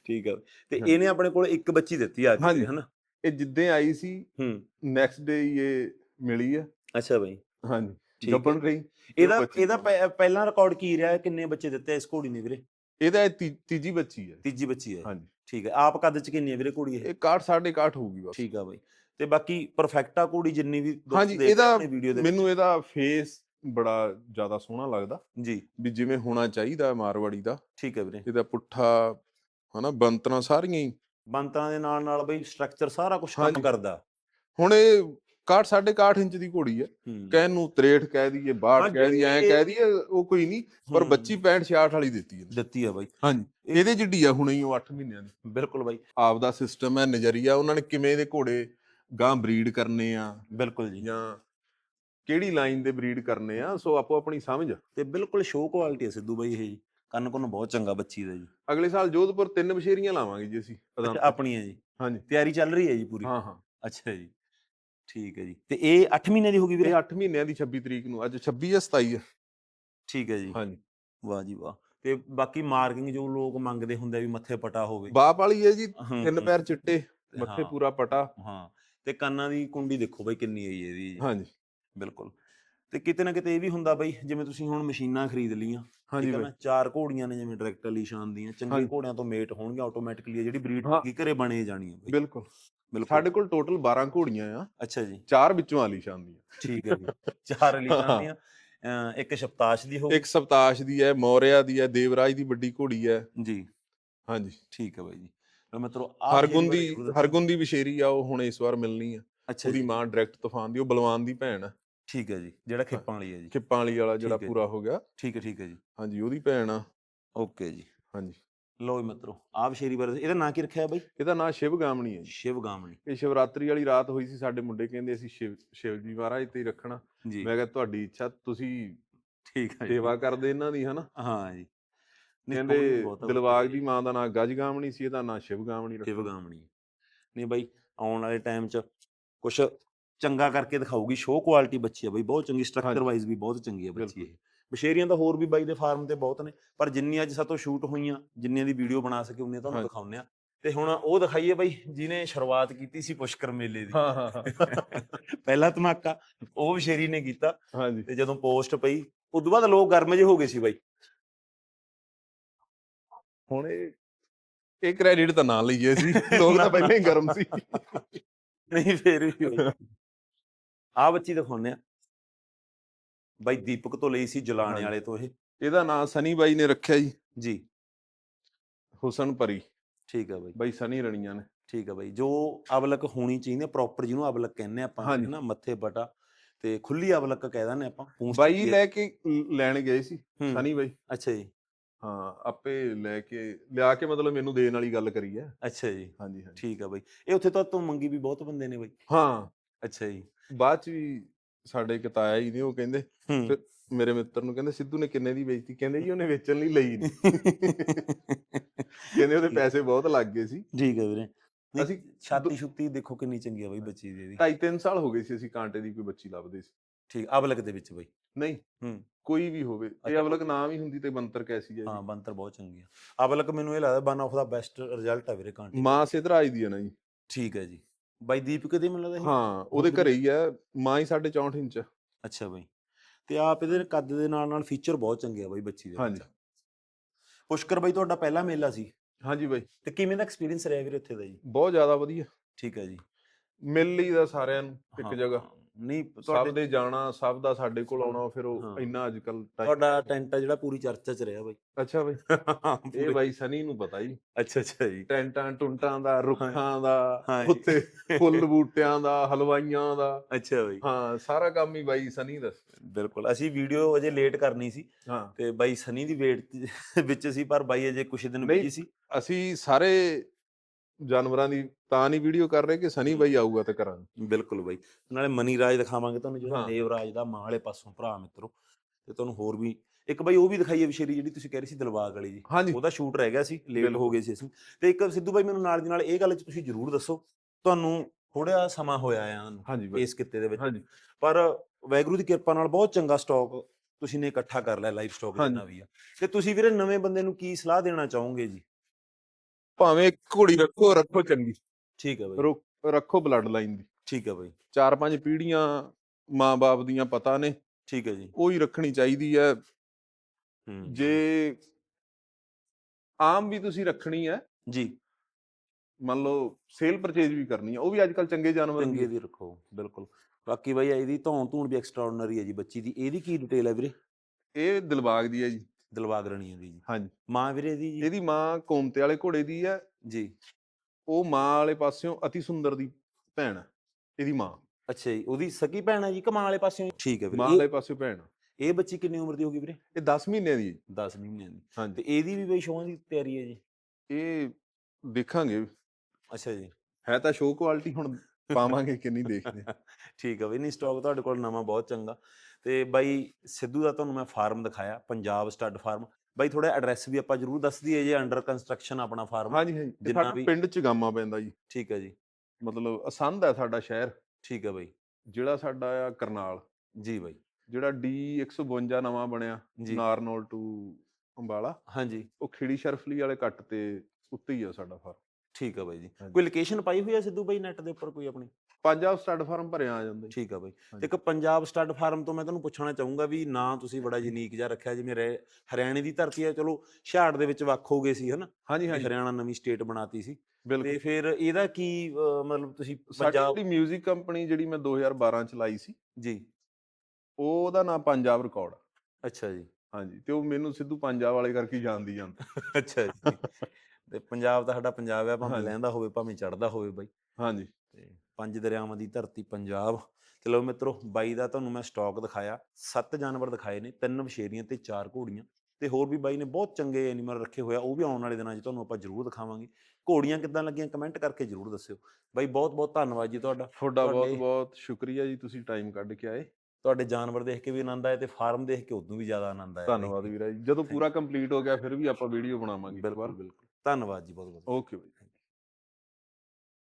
ਠੀਕ ਆ। ਤੇ। ਇਹਨੇ ਆਪਣੇ ਕੋਲ ਇੱਕ ਬੱਚੀ ਦਿੱਤੀ ਆ ਕੇ ਹਾਂਜੀ। ਹਨਾ ਇਹ ਜਿੱਦੇ ਆਈ ਸੀ ਹੂੰ ਨੈਕਸਟ ਡੇ ਇਹ ਮਿਲੀ ਆ ਅੱਛਾ ਬਈ ਹਾਂਜੀ। ਗੱਪਣ ਰਹੀ ਇਹਦਾ ਇਹਦਾ ਪਹਿਲਾਂ ਰਿਕਾਰਡ ਕੀ ਰਿਹਾ? ਕਿੰਨੇ ਬੱਚੇ ਦਿੱਤੇ ਇਸ ਘੋੜੀ ਨੇ ਵੀਰੇ? ਇਹਦਾ ਤੀਜੀ ਬੱਚੀ ਹੈ। ਤੀਜੀ ਬੱਚੀ ਹੈ। ਹਾਂਜੀ। ਠੀਕ ਹੈ। ਆਪ ਕੱਦ ਚ ਕਿੰਨੀ ਹੈ ਵੀਰੇ ਘੋੜੀ ਇਹ? ਇਹ 61 61 ਹੋਊਗੀ ਬਸ। ਠੀਕ ਆ ਬਈ। ਤੇ ਬਾਕੀ ਪਰਫੈਕਟਾ ਘੋੜੀ ਜਿੰਨੀ ਵੀ ਹਾਂਜੀ, ਇਹਦਾ ਆਪਣੀ ਵੀਡੀਓ ਦੇ ਵਿੱਚ। ਮੈਨੂੰ ਇਹਦਾ ਫੇਸ ਬੜਾ ਜ਼ਿਆਦਾ ਸੋਹਣਾ ਲੱਗਦਾ। ਜੀ। ਵੀ ਜਿਵੇਂ ਹੋਣਾ ਚਾਹੀਦਾ ਮਾਰਵਾੜੀ ਦਾ। ਠੀਕ ਹੈ ਵੀਰੇ। ਇਹਦਾ ਪੁੱਠਾ ਹਨਾ ਬੰਤਨਾ ਸਾਰੀਆਂ ਹੀ। ਬੰਤਾਂ ਦੇ ਨਾਲ ਨਾਲ ਬਈ ਸਟਰਕਚਰ ਸਾਰਾ ਕੁਝ ਕੰਮ। ਕਰਦਾ। ਹੁਣ ਇਹ 61 61 ਇੰਚ ਦੀ ਘੋੜੀ ਹੈ। ਕਹਿਣ ਨੂੰ 63 ਕਹਿ ਦਈਏ 62 ਹਾਂ, ਕਹਿ ਦਈਏ ਐ ਕਹਿ ਦਈਏ ਉਹ ਕੋਈ ਨਹੀਂ ਪਰ ਬੱਚੀ 65 66 ਵਾਲੀ ਦਿੱਤੀ ਹੈ ਦਿੱਤੀ ਆ ਬਾਈ। ਹਾਂਜੀ ਇਹਦੇ ਜਿੱਡੀ ਆ ਹੁਣੇ ਹੀ ਉਹ 8 ਮਹੀਨਿਆਂ ਦੀ। ਬਿਲਕੁਲ ਬਾਈ। ਆਪਦਾ ਸਿਸਟਮ ਹੈ ਨਜ਼ਰੀਆ ਉਹਨਾਂ ਨੇ ਕਿਵੇਂ ਦੇ ਘੋੜੇ ਗਾਂ ਬਰੀਡ ਕਰਨੇ ਆ ਬਿਲਕੁਲ ਜੀ। ਜਾਂ ਕਿਹੜੀ ਲਾਈਨ ਦੇ ਬਰੀਡ ਕਰਨੇ ਆ ਸੋ ਆਪੋ ਆਪਣੀ ਸਮਝ ਤੇ ਬਿਲਕੁਲ ਸ਼ੋਅ ਕੁਆਲਿਟੀ ਹੈ ਸਿੱਧੂ ਬਾਈ ਇਹ ਜੀ। ਕੰਨ ਕੋਨ ਬਹੁਤ ਚੰਗਾ ਬੱਚੀ ਦਾ ਜੀ। ਅਗਲੇ ਸਾਲ ਜੋਧਪੁਰ ਤਿੰਨ ਬਸ਼ੇਰੀਆਂ ਲਾਵਾਂਗੇ ਜੀ ਅਸੀਂ ਅੱਛਾ, ਅਦਾਲਤ। ਆਪਣੀ ਹੈ ਜੀ। ਹਾਂਜੀ। ਤਿਆਰੀ ਚੱਲ ਰਹੀ ਹੈ ਜੀ ਪੂਰੀ? ਹਾਂ ਹਾਂ। ਅੱਛਾ ਜੀ। ਠੀਕ ਹੈ ਜੀ। ਤੇ ਇਹ 8 ਮਹੀਨੇ ਦੀ ਹੋ ਗਈ ਵੀਰੇ? ਇਹ 8 ਮਹੀਨਿਆਂ ਦੀ 26 ਤਰੀਕ ਨੂੰ ਅੱਜ 26 ਜਾਂ 27 ਹੈ ਠੀਕ ਹੈ ਜੀ। ਹਾਂਜੀ। ਵਾਹ ਜੀ ਵਾਹ। ਤੇ ਬਾਕੀ ਮਾਰਕਿੰਗ ਜੋ ਲੋਕ ਮੰਗਦੇ ਹੁੰਦੇ ਵੀ ਮੱਥੇ ਪਟਾ ਹੋਵੇ। ਬਾਪ ਵਾਲੀ ਹੈ ਜੀ ਤਿੰਨ ਪੈਰ ਚਿੱਟੇ ਮੱਥੇ ਪੂਰਾ ਪਟਾ। ਹਾਂ ਤੇ ਕੰਨਾਂ ਦੀ ਕੁੰਡੀ ਦੇਖੋ ਬਾਈ ਕਿੰਨੀ ਹੈ ਇਹਦੀ। ਹਾਂਜੀ। ਬਿਲਕੁਲ। ਤੇ ਕਿਤੇ ਨਾ ਕਿਤੇ ਇਹ ਵੀ ਹੁੰਦਾ ਬਾਈ ਜਿਵੇਂ ਤੁਸੀਂ ਹੁਣ ਮਸ਼ੀਨਾਂ ਖਰੀਦ ਲਈਆਂ ਹਾਂਜੀ ਬਾਈ। ਚਾਰ ਘੋੜੀਆਂ ਨੇ ਜਿਵੇਂ ਡਾਇਰੈਕਟ ਅਲੀਸ਼ਾਨ ਦੀਆਂ ਚੰਗੇ। ਘੋੜਿਆਂ ਤੋਂ ਮੇਟ ਹੋਣਗੇ ਆਟੋਮੈਟਿਕਲੀ ਜਿਹੜੀ ਬਰੀਡ। ਕੀ ਘਰੇ ਬਣੇ ਜਾਣੀਆਂ ਬਾਈ। ਬਿਲਕੁਲ। ਸਾਡੇ ਕੋਲ ਟੋਟਲ 12 ਘੋੜੀਆਂ ਆ। ਅੱਛਾ ਜੀ। ਚਾਰ ਵਿੱਚੋਂ ਆਲੀਸ਼ਾਨ ਦੀਆਂ। ਠੀਕ ਹੈ ਜੀ। ਚਾਰ ਅਲੀਸ਼ਾਨ ਹਾਂ। ਦੀਆਂ। ਇੱਕ ਸ਼ਪਤਾਸ਼ ਦੀ ਹੋ ਇੱਕ ਸਪਤਾਸ਼ ਦੀ ਹੈ ਮੌਰਿਆ ਦੀ ਹੈ ਦੇਵਰਾਜ ਦੀ ਵੱਡੀ ਘੋੜੀ ਹੈ। ਜੀ। ਹਾਂਜੀ। ਠੀਕ ਹੈ ਬਾਈ ਜੀ। ਲਓ ਮਿੱਤਰੋ ਆਹ ਹਰਗੁਣ ਸ਼ੇਰੀ ਦੀ ਬਾਰੇ ਜ਼ਰੂਰ ਦੱਸੋ। ਹਰਗੁਣ ਦੀ ਵਿਸ਼ੇਰੀ ਆ ਉਹ ਹੁਣ ਇਸ ਵਾਰ ਮਿਲਣੀ ਆ। ਉਹਦੀ ਮਾਂ ਡਾਇਰੈਕਟ ਤੂਫਾਨ ਦੀ ਉਹ ਬਲਵਾਨ ਦੀ ਭੈਣ ਆ। ਠੀਕ ਹੈ ਜੀ। ਜਿਹੜਾ ਖਿੱਪਾਂ ਵਾਲੀ ਹੈ ਜੀ। ਖਿੱਪਾਂ ਵਾਲੀ ਵਾਲਾ ਜਿਹੜਾ। ਪੂਰਾ ਹੋ ਗਿਆ। ਠੀਕ ਹੈ ਠੀਕ ਹੈ ਜੀ। ਹਾਂਜੀ ਉਹਦੀ ਭੈਣ ਆ। ਓਕੇ ਜੀ। ਹਾਂਜੀ। ਜੀ ਮਿੱਤਰੋ ਆਪ ਸ਼ੇਰੀ ਬਾਰੇ ਇਹਦਾ ਨਾਂ ਕੀ ਰੱਖਿਆ ਬਾਈ? ਇਹਦਾ ਨਾਂ ਸ਼ਿਵ ਗਾਮਣੀ ਹੈ ਜੀ। ਸ਼ਿਵ ਗਾਮਣੀ ਇਹ ਸ਼ਿਵਰਾਤਰੀ ਵਾਲੀ ਰਾਤ ਹੋਈ ਸੀ ਸਾਡੇ ਮੁੰਡੇ ਕਹਿੰਦੇ ਅਸੀਂ ਸ਼ਿਵ ਸ਼ਿਵ ਜੀ ਮਹਾਰਾਜ ਤੇ ਹੀ ਰੱਖਣਾ। ਜੀ। ਮੈਂ ਕਿਹਾ ਤੁਹਾਡੀ ਇੱਛਾ ਤੁਸੀਂ ਠੀਕ ਹੈ ਜੀ। ਸੇਵਾ ਕਰਦੇ ਇਹਨਾਂ ਦੀ ਹਨਾ? ਹਾਂ ਜੀ। ਕਹਿੰਦੇ ਆ ਵਧੀਆ ਦੀ। ਮਾਂ ਦਾ ਨਾਂ ਗੱਜ ਗਾਮਣੀ ਸੀ ਇਹਦਾ ਨਾਂ ਸ਼ਿਵ ਗਾਮਣੀ ਸ਼ਿਵ ਗਾਮਣੀ ਨਹੀਂ ਬਾਈ ਆਉਣ ਵਾਲੇ ਟਾਈਮ 'ਚ ਕੁਛ ਚੰਗਾ ਕਰਕੇ ਦਿਖਾਊਗੀ ਸ਼ੋਅ ਕੁਆਲਿਟੀ ਬੱਚੀ ਹੈ ਬਾਈ ਬਹੁਤ ਚੰਗੀ ਸਟਰਕਚਰ। ਵਾਈਜ਼ ਵੀ ਬਹੁਤ ਚੰਗੀ ਹੈ ਬੱਚੀ। ਇਹ। ਬਸ਼ੇਰੀਆਂ ਤਾਂ ਹੋਰ ਵੀ ਬਾਈ ਦੇ ਫਾਰਮ ਤੇ ਬਹੁਤ ਨੇ ਪਰ ਜਿੰਨੀ ਅੱਜ ਸਾਤੋਂ ਸ਼ੂਟ ਹੋਈਆਂ ਜਿੰਨੀਆਂ ਦੀ ਵੀਡੀਓ ਬਣਾ ਸਕੇ ਉਹਨੇ ਤੁਹਾਨੂੰ। ਦਿਖਾਉਂਦੇ ਆ ਤੇ ਹੁਣ ਉਹ ਦਿਖਾਈਏ ਬਾਈ ਜਿਹਨੇ ਸ਼ੁਰੂਆਤ ਕੀਤੀ ਸੀ ਪੁਸ਼ਕਰ ਮੇਲੇ ਦੀ। ਹਾਂ ਹਾਂ ਹਾਂ। ਪਹਿਲਾ ਧਮਾਕਾ ਉਹ ਬਸ਼ੇਰੀ ਨੇ ਕੀਤਾ। ਤੇ ਜਦੋਂ ਪੋਸਟ ਪਈ ਉਦੋਂ ਬਾਅਦ ਲੋਕ ਗਰਮ ਜਿਹੇ ਹੋ ਗਏ ਸੀ ਬਾਈ। ਹੁਣ ਇਹ ਇਹ ਕ੍ਰੈਡਿਟ ਤਾਂ ਨਾ ਲਈਏ ਸੀ ਲੋਕ ਤਾਂ ਪਹਿਲਾਂ ਹੀ ਗਰਮ ਸੀ। ਨਹੀਂ ਫੇਰ ਵੀ ਆ ਬੱਚੀ ਦਿਖਾਉਂਦੇ ਆ ਬਾਈ ਦੀਪਕ ਤੋਂ ਲਈ ਸੀ ਜਲਾਣੇ। ਵਾਲੇ ਤੋਂ ਇਹ। ਇਹਦਾ ਨਾਂ ਸਨੀ ਬਾਈ ਨੇ ਰੱਖਿਆ ਜੀ। ਜੀ। ਹੁਸਨ ਪਰੀ। ਠੀਕ ਆ ਬਾਈ। ਬਾਈ ਸਨੀ ਰਣੀਆਂ ਨੇ। ਠੀਕ ਆ ਬਾਈ। ਜੋ ਅਬਲਕ ਹੋਣੀ ਚਾਹੀਦੀ ਪ੍ਰੋਪਰ ਜਿਹਨੂੰ ਅਬਲਕ ਕਹਿੰਦੇ ਆਪਾਂ ਹਾਂਜੀ। ਨਾ ਮੱਥੇ ਬਟਾ ਤੇ ਖੁੱਲੀ ਅਬਲਕ ਕਹਿ ਦਿੰਦੇ ਆਪਾਂ ਪੂੰਛ ਬਾਈ ਲੈ ਕੇ ਲੈਣ ਗਏ ਸੀ ਹੂੰ, ਸਨੀ ਬਾਈ। ਅੱਛਾ ਜੀ। ਹਾਂ ਆਪੇ ਲੈ ਕੇ ਲਿਆ ਕੇ ਮਤਲਬ ਮੈਨੂੰ ਦੇਣ ਵਾਲੀ ਗੱਲ ਕਰੀ ਹੈ ਅੱਛਾ ਜੀ। ਹਾਂਜੀ ਹਾਂਜੀ। ਠੀਕ ਆ ਬਾਈ। ਇਹ ਉੱਥੇ ਤਾਂ ਤੋਂ ਮੰਗੀ ਵੀ ਬਹੁਤ ਬੰਦੇ ਨੇ ਬਾਈ। ਹਾਂ। ਅੱਛਾ ਜੀ। ਬਾਅਦ ਚ ਵੀ ਸਾਡੇ ਇੱਕ ਤਾਇਆ ਜੀ ਨੇ ਉਹ ਕਹਿੰਦੇ ਹੂੰ। ਫਿਰ ਮੇਰੇ ਮਿੱਤਰ ਨੂੰ ਕਹਿੰਦੇ ਸਿੱਧੂ ਨੇ ਕਿੰਨੇ ਦੀ ਵੇਚਤੀ? ਕਹਿੰਦੇ ਜੀ ਉਹਨੇ ਵੇਚਣ ਲਈ ਲਈ ਨਹੀਂ ਕਹਿੰਦੇ ਉਹਦੇ ਪੈਸੇ ਬਹੁਤ ਲੱਗ ਗਏ ਸੀ। ਠੀਕ ਆ ਵੀਰੇ। ਅਸੀਂ ਛਾਤੀ ਛੁੱਤੀ ਦੇਖੋ ਕਿੰਨੀ ਚੰਗੀ ਆ ਬਾਈ ਬੱਚੀ ਦੀ ਢਾਈ ਤਿੰਨ ਸਾਲ ਹੋ ਗਏ ਸੀ ਅਸੀਂ ਕਾਂਟੇ ਦੀ ਕੋਈ ਬੱਚੀ ਲੱਭਦੇ ਸੀ। ਠੀਕ ਅਬਲਕ ਦੇ ਵਿੱਚ ਬਾਈ। ਨਹੀਂ ਹੂੰ। ਕੋਈ ਵੀ ਹੋਵੇ ਤੇ। ਅਵਲਕ ਨਾਮ ਹੀ ਹੁੰਦੀ ਤੇ ਬੰਤਰ ਕੈਸੀ ਹੈ ਹਾਂ ਬੰਤਰ ਬਹੁਤ ਚੰਗੀ ਆ। ਅਬਲਕ ਮੈਨੂੰ ਇਹ ਲੱਗਦਾ one of the best result ਆ ਵੀਰੇ ਕਾਂਟੇ ਮਾਂ ਸਿਧਰਾਜ ਦੀ ਹੈ ਨਾ ਜੀ। ਠੀਕ ਹੈ ਜੀ। ਬਾਈ ਦੀਪਕ ਦੀ ਮੈਨੂੰ ਲੱਗਦਾ ਇਹ ਹਾਂ ਉਹਦੇ ਘਰੇ ਹੀ ਹੈ ਮਾਂ ਹੀ ਸਾਡੇ 64 ਇੰਚ। ਆ। ਅੱਛਾ ਬਾਈ। ਤੇ ਆਪ ਇਹਦੇ ਕੱਦ ਦੇ ਨਾਲ ਨਾਲ ਫੀਚਰ ਬਹੁਤ ਚੰਗੇ ਆ ਬਾਈ ਬੱਚੀ ਦੇ ਹਾਂਜੀ। ਪੁਸ਼ਕਰ ਬਾਈ ਤੁਹਾਡਾ ਪਹਿਲਾ ਮੇਲਾ ਸੀ। ਹਾਂਜੀ ਬਾਈ। ਤੇ ਕਿਵੇਂ ਦਾ ਐਕਸਪੀਰੀਅੰਸ ਰਿਹਾ ਵੀਰੇ ਉੱਥੇ ਦਾ ਜੀ? ਬਹੁਤ ਜ਼ਿਆਦਾ ਵਧੀਆ। ਠੀਕ ਹੈ ਜੀ। ਮਿਲ ਲਈਦਾ ਸਾਰਿਆਂ ਨੂੰ ਇੱਕ ਜਗ੍ਹਾ। ਨਹੀਂ ਸਭ ਦੇ ਜਾਣਾ ਸਭ ਦਾ ਸਾਡੇ ਕੋਲ ਆਉਣਾ ਫਿਰ। ਉਹ ਇੰਨਾ ਅੱਜ ਕੱਲ ਤੁਹਾਡਾ ਟੈਂਟ ਆ ਜਿਹੜਾ ਪੂਰੀ ਚਰਚਾ ਚ ਰਿਹਾ ਬਾਈ। ਅੱਛਾ ਬਾਈ। ਇਹ ਬਾਈ ਸਨੀ ਨੂੰ ਪਤਾ ਜੀ। ਅੱਛਾ ਅੱਛਾ ਜੀ। ਟੈਂਟਾਂ ਟੁੰਟਾਂ ਦਾ ਰੁੱਖਾਂ ਦਾ। ਉੱਤੇ ਫੁੱਲ ਬੂਟਿਆਂ ਦਾ ਹਲਵਾਈਆਂ ਦਾ। ਅੱਛਾ ਬਾਈ। ਹਾਂ ਸਾਰਾ ਕੰਮ ਹੀ ਬਾਈ ਸਨੀ ਦਾ। ਬਿਲਕੁਲ ਅਸੀਂ ਵੀਡੀਓ ਅਜੇ ਲੇਟ ਕਰਨੀ ਸੀ ਤੇ ਬਾਈ ਸਨੀ ਦੀ ਵੇਟ ਵਿੱਚ ਸੀ ਪਰ ਬਾਈ ਅਜੇ ਕੁਛ ਦਿਨ ਬਿਜ਼ੀ ਸੀ। ਅਸੀਂ ਸਾਰੇ ਜਾਨਵਰਾਂ ਦੀ ਤਾਂ ਨਹੀਂ ਵੀਡੀਓ ਕਰ ਰਹੇ ਕਿ ਸਨੀ ਬਾਈ ਆਊਗਾ ਤੇ ਕਰਾਂਗੇ। ਬਿਲਕੁਲ ਬਾਈ। ਨਾਲੇ ਮਨੀ ਰਾਜ ਦਿਖਾਵਾਂਗੇ ਤੁਹਾਨੂੰ ਜਿਹੜਾ ਹਾਂ। ਦੇਵਰਾਜ ਦਾ ਮਾਂ ਵਾਲੇ ਪਾਸੋਂ ਭਰਾ ਮਿੱਤਰੋ। ਤੇ ਤੁਹਾਨੂੰ ਹੋਰ ਵੀ ਇੱਕ ਬਾਈ ਉਹ ਵੀ ਦਿਖਾਈਏ ਵਿਸ਼ੇਰੀ ਜਿਹੜੀ ਤੁਸੀਂ ਕਹਿ ਰਹੇ ਸੀ ਦਿਲਬਾਗ ਵਾਲੀ ਜੀ। ਉਹਦਾ ਸ਼ੂਟ ਰਹਿ ਗਿਆ ਸੀ ਲੇਟ ਹੋ। ਗਏ ਸੀ ਅਸੀਂ। ਤੇ ਇੱਕ ਸਿੱਧੂ ਬਾਈ ਮੈਨੂੰ ਨਾਲ ਦੀ ਨਾਲ ਇਹ ਗੱਲ ਚ ਤੁਸੀਂ ਜ਼ਰੂਰ ਦੱਸੋ ਤੁਹਾਨੂੰ ਥੋੜਾ ਸਮਾਂ ਹੋਇਆ ਆ ਇਸ ਕਿੱਤੇ ਦੇ ਵਿੱਚ। ਪਰ ਵੈਗਰੂ ਦੀ ਕਿਰਪਾ ਨਾਲ ਬਹੁਤ ਚੰਗਾ ਸਟਾਕ ਤੁਸੀਂ ਨੇ ਇਕੱਠਾ ਕਰ ਲਿਆ ਲਾਈਵ ਸਟਾਕ। ਜਿੰਨਾ ਵੀ ਆ। ਤੇ ਤੁਸੀਂ ਵੀਰੇ ਨਵੇਂ ਬੰਦੇ ਨੂੰ ਕੀ ਸਲਾਹ ਦੇਣਾ ਚਾਹੋਗੇ ਜੀ? ਭਾਵੇਂ ਘੋੜੀ ਰੱਖੋ ਰੱਖੋ ਚੰਗੀ। ਠੀਕ ਹੈ ਬਾਈ। ਰੋ- ਰੱਖੋ ਬਲੱਡ ਲਾਈਨ ਦੀ। ਠੀਕ ਹੈ ਬਾਈ। ਚਾਰ ਪੰਜ ਪੀੜ੍ਹੀਆਂ ਮਾਂ-ਬਾਪ ਦੀਆਂ ਪਤਾ ਨੇ। ਠੀਕ ਹੈ ਜੀ। ਉਹ ਹੀ ਰੱਖਣੀ ਚਾਹੀਦੀ ਹੈ ਹੂੰ ਜੇ ਆਮ ਵੀ ਤੁਸੀਂ ਰੱਖਣੀ ਹੈ ਜੀ। ਮੰਨ ਲਓ ਸੇਲ ਪਰਚੇਜ ਵੀ ਕਰਨੀ ਹੈ ਉਹ ਵੀ ਅੱਜ ਕੱਲ ਚੰਗੇ ਜਾਨਵਰ ਚੰਗੇ ਦੀ ਰੱਖੋ ਬਿਲਕੁਲ। ਬਾਕੀ ਬਾਈ ਇਹਦੀ ਧੌਣ ਧੂਣ ਵੀ ਐਕਸਟਰਾordinary ਹੈ ਜੀ ਬੱਚੀ ਦੀ। ਇਹਦੀ ਕੀ ਡਿਟੇਲ ਹੈ ਵੀਰੇ? ਇਹ ਦਿਲਬਾਗ ਦੀ ਹੈ ਜੀ। ਦਿਲਬਾਗ ਰਣੀਆਂ ਦੀ ਜੀ। ਹਾਂਜੀ। ਮਾਂ ਵੀਰੇ ਦੀ ਜੀ ਇਹਦੀ ਮਾਂ ਕੋਮਤੇ ਵਾਲੇ ਘੋੜੇ ਦੀ ਹੈ। ਜੀ। ਉਹ ਮਾਂ ਵਾਲੇ ਪਾਸਿਓਂ ਅਤੀ ਸੁੰਦਰ ਦੀ ਭੈਣ ਹੈ ਇਹਦੀ ਮਾਂ। ਅੱਛਾ ਜੀ ਉਹਦੀ ਸਕੀ ਭੈਣ ਹੈ ਜੀ ਕਮਾਂ ਵਾਲੇ ਪਾਸਿਓਂ ਠੀਕ ਹੈ ਮਾਂ ਵੀਰੇ ਵਾਲੇ ਇਹ- ਪਾਸਿਓਂ ਭੈਣ ਇਹ ਬੱਚੀ ਕਿੰਨੀ ਉਮਰ ਦੀ ਹੋਗੀ ਵੀਰੇ? ਇਹ 10 ਮਹੀਨਿਆਂ ਦੀ ਹੈ ਜੀ। 10 ਮਹੀਨਿਆਂ ਦੀ ਤੇ ਹਾਂਜੀ। ਇਹਦੀ ਵੀ ਬਈ ਸ਼ੋਅ ਦੀ ਤਿਆਰੀ ਹੈ ਜੀ? ਇਹ ਦੇਖਾਂਗੇ। ਅੱਛਾ ਜੀ। ਹੈ ਤਾਂ ਸ਼ੋਅ ਕੁਆਲਿਟੀ ਹੁਣ ਪਾਵਾਂਗੇ ਕਿ ਨਹੀਂ ਦੇਖਦੇ। ਠੀਕ ਹੈ ਬਈ ਨਹੀਂ ਸਟਾਕ ਤੁਹਾਡੇ ਕੋਲ ਨਵਾਂ ਬਹੁਤ ਚੰਗਾ। ਤੇ ਬਾਈ ਸਿੱਧੂ ਦਾ ਤੁਹਾਨੂੰ ਮੈਂ ਫਾਰਮ ਦਿਖਾਇਆ ਪੰਜਾਬ ਸਟੱਡ ਫਾਰਮ। ਬਾਈ ਥੋੜਾ ਐਡਰੈਸ ਵੀ ਆਪਾਂ ਜਰੂਰ ਦੱਸ ਦਈਏ ਜੇ ਅੰਡਰ ਕੰਸਟਰਕਸ਼ਨ ਆਪਣਾ ਫਾਰਮ ਹਾਂਜੀ ਹਾਂਜੀ ਜਿੰਨਾ ਵੀ- ਪਿੰਡ ਚ ਗਾਮਾ ਪੈਂਦਾ ਜੀ। ਠੀਕ ਹੈ ਜੀ। ਮਤਲਬ ਅਸੰਧ ਹੈ ਸਾਡਾ ਸ਼ਹਿਰ। ਠੀਕ ਹੈ ਬਾਈ। ਜਿਹੜਾ ਸਾਡਾ ਆ ਕਰਨਾਲ। ਜੀ ਬਾਈ। ਜਿਹੜਾ ਡੀ 152 ਨਵਾਂ ਬਣਿਆ ਨਾਰਨੋਲ ਟੂ ਅੰਬਾਲਾ ਹਾਂਜੀ। ਉਹ ਖੇੜੀ ਸ਼ਰਫਲੀ ਵਾਲੇ ਕੱਟ ਤੇ ਉੱਤੇ ਹੀ ਆ ਸਾਡਾ ਫਾਰਮ। ਠੀਕ ਹੈ ਬਾਈ ਜੀ। ਹਾਂਜੀ। ਕੋਈ ਲੋਕੇਸ਼ਨ ਪਾਈ ਹੋਈ ਹੈ ਸਿੱਧੂ ਬਾਈ ਨੈਟ ਦੇ ਉੱਪਰ ਕੋਈ ਆਪਣੀ? ਪੰਜਾਬ ਸਟੱਡ ਫਾਰਮ ਭਰਿਆ ਆ ਜਾਂਦਾ ਜੀ। ਠੀਕ ਆ ਬਾਈ। ਤੇ ਇੱਕ ਪੰਜਾਬ ਸਟੱਡ ਫਾਰਮ ਤੋਂ ਮੈਂ ਤੁਹਾਨੂੰ ਪੁੱਛਣਾ ਚਾਹੂੰਗਾ ਵੀ ਨਾਂ ਤੁਸੀਂ ਬੜਾ ਯੂਨੀਕ ਜਿਹਾ ਰੱਖਿਆ ਜਿਵੇਂ ਰੇ- ਹਰਿਆਣੇ ਦੀ ਧਰਤੀ ਹੈ ਚਲੋ ਛਾੜ ਦੇ ਵਿੱਚ ਵੱਖ ਹੋ ਗਏ ਸੀ ਹਨਾ? ਹਾਂਜੀ ਹਾਂਜੀ। ਹਰਿਆਣਾ ਨਵੀਂ ਸਟੇਟ ਬਣਾਤੀ ਸੀ। ਬਿਲਕੁਲ। ਤੇ ਫਿਰ ਇਹਦਾ ਕੀ ਅਹ, ਮਤਲਬ ਤੁਸੀਂ ਸਾਡੀ ਪੰਜਾਬ 뮤직 ਕੰਪਨੀ ਜਿਹੜੀ ਮੈਂ 2012 ਚ ਲਾਈ ਸੀ ਜੀ। ਉਹਦਾ ਨਾਮ ਪੰਜਾਬ ਰਿਕਾਰਡ ਅੱਛਾ ਜੀ। ਹਾਂਜੀ। ਤੇ ਉਹ ਮੈਨੂੰ ਸਿੱਧੂ ਪੰਜਾਬ ਵਾਲੇ ਕਰਕੇ ਹੀ ਜਾਣਦੀ ਜਾਂਦਾ। ਅੱਛਾ ਜੀ। ਤੇ ਪੰਜਾਬ ਤਾਂ ਸਾਡਾ ਪੰਜਾਬ ਹੈ ਭਾਵੇਂ। ਲਹਿੰਦਾ ਹੋਵੇ ਭਾਵੇਂ ਚੜਦਾ ਹੋਵੇ ਬਾਈ। ਹਾਂਜੀ। ਤੇ ਪੰਜ ਦਰਿਆਵਾਂ ਦੀ ਧਰਤੀ ਪੰਜਾਬ। ਚਲੋ ਮਿੱਤਰੋ ਬਾਈ ਦਾ ਤੁਹਾਨੂੰ ਮੈਂ ਸਟਾਕ ਦਿਖਾਇਆ ਸੱਤ ਜਾਨਵਰ ਦਿਖਾਏ ਨੇ ਤਿੰਨ ਵਛੇਰੀਆਂ ਤੇ ਚਾਰ ਘੋੜੀਆਂ। ਤੇ ਹੋਰ ਵੀ ਬਾਈ ਨੇ ਬਹੁਤ ਚੰਗੇ ਐਨੀਮਲ ਰੱਖੇ ਹੋਇਆ ਉਹ ਵੀ ਆਉਣ ਵਾਲੇ ਦਿਨਾਂ 'ਚ ਤੁਹਾਨੂੰ ਆਪਾਂ ਜ਼ਰੂਰ ਦਿਖਾਵਾਂਗੇ। ਘੋੜੀਆਂ ਕਿੱਦਾਂ ਲੱਗੀਆਂ ਕਮੈਂਟ ਕਰਕੇ ਜ਼ਰੂਰ ਦੱਸਿਓ। ਬਾਈ ਬਹੁਤ ਬਹੁਤ ਧੰਨਵਾਦ ਜੀ ਤੁਹਾਡਾ। ਤੁਹਾਡਾ ਬਹੁਤ ਬਹੁਤ ਸ਼ੁਕਰੀਆ ਜੀ ਤੁਸੀਂ ਟਾਈਮ ਕੱਢ ਕੇ ਆਏ। ਤੁਹਾਡੇ ਜਾਨਵਰ ਦੇਖ ਕੇ ਵੀ ਆਨੰਦ ਆਇਆ ਤੇ ਫਾਰਮ ਦੇਖ ਕੇ ਉਦੋਂ ਵੀ ਜ਼ਿਆਦਾ ਆਨੰਦ ਆਇਆ। ਧੰਨਵਾਦ ਵੀਰਾ ਜੀ। ਜਦੋਂ ਪੂਰਾ ਕੰਪਲੀਟ ਹੋ ਗਿਆ ਫਿਰ ਵੀ ਆਪਾਂ ਵੀਡੀਓ ਬਣਾਵਾਂਗੇ ਬਿਲਕੁਲ ਬਿਲਕੁਲ। ਧੰਨਵਾਦ ਜੀ ਬਹੁਤ ਬਹੁਤ ਓਕੇ ਬਾਈ।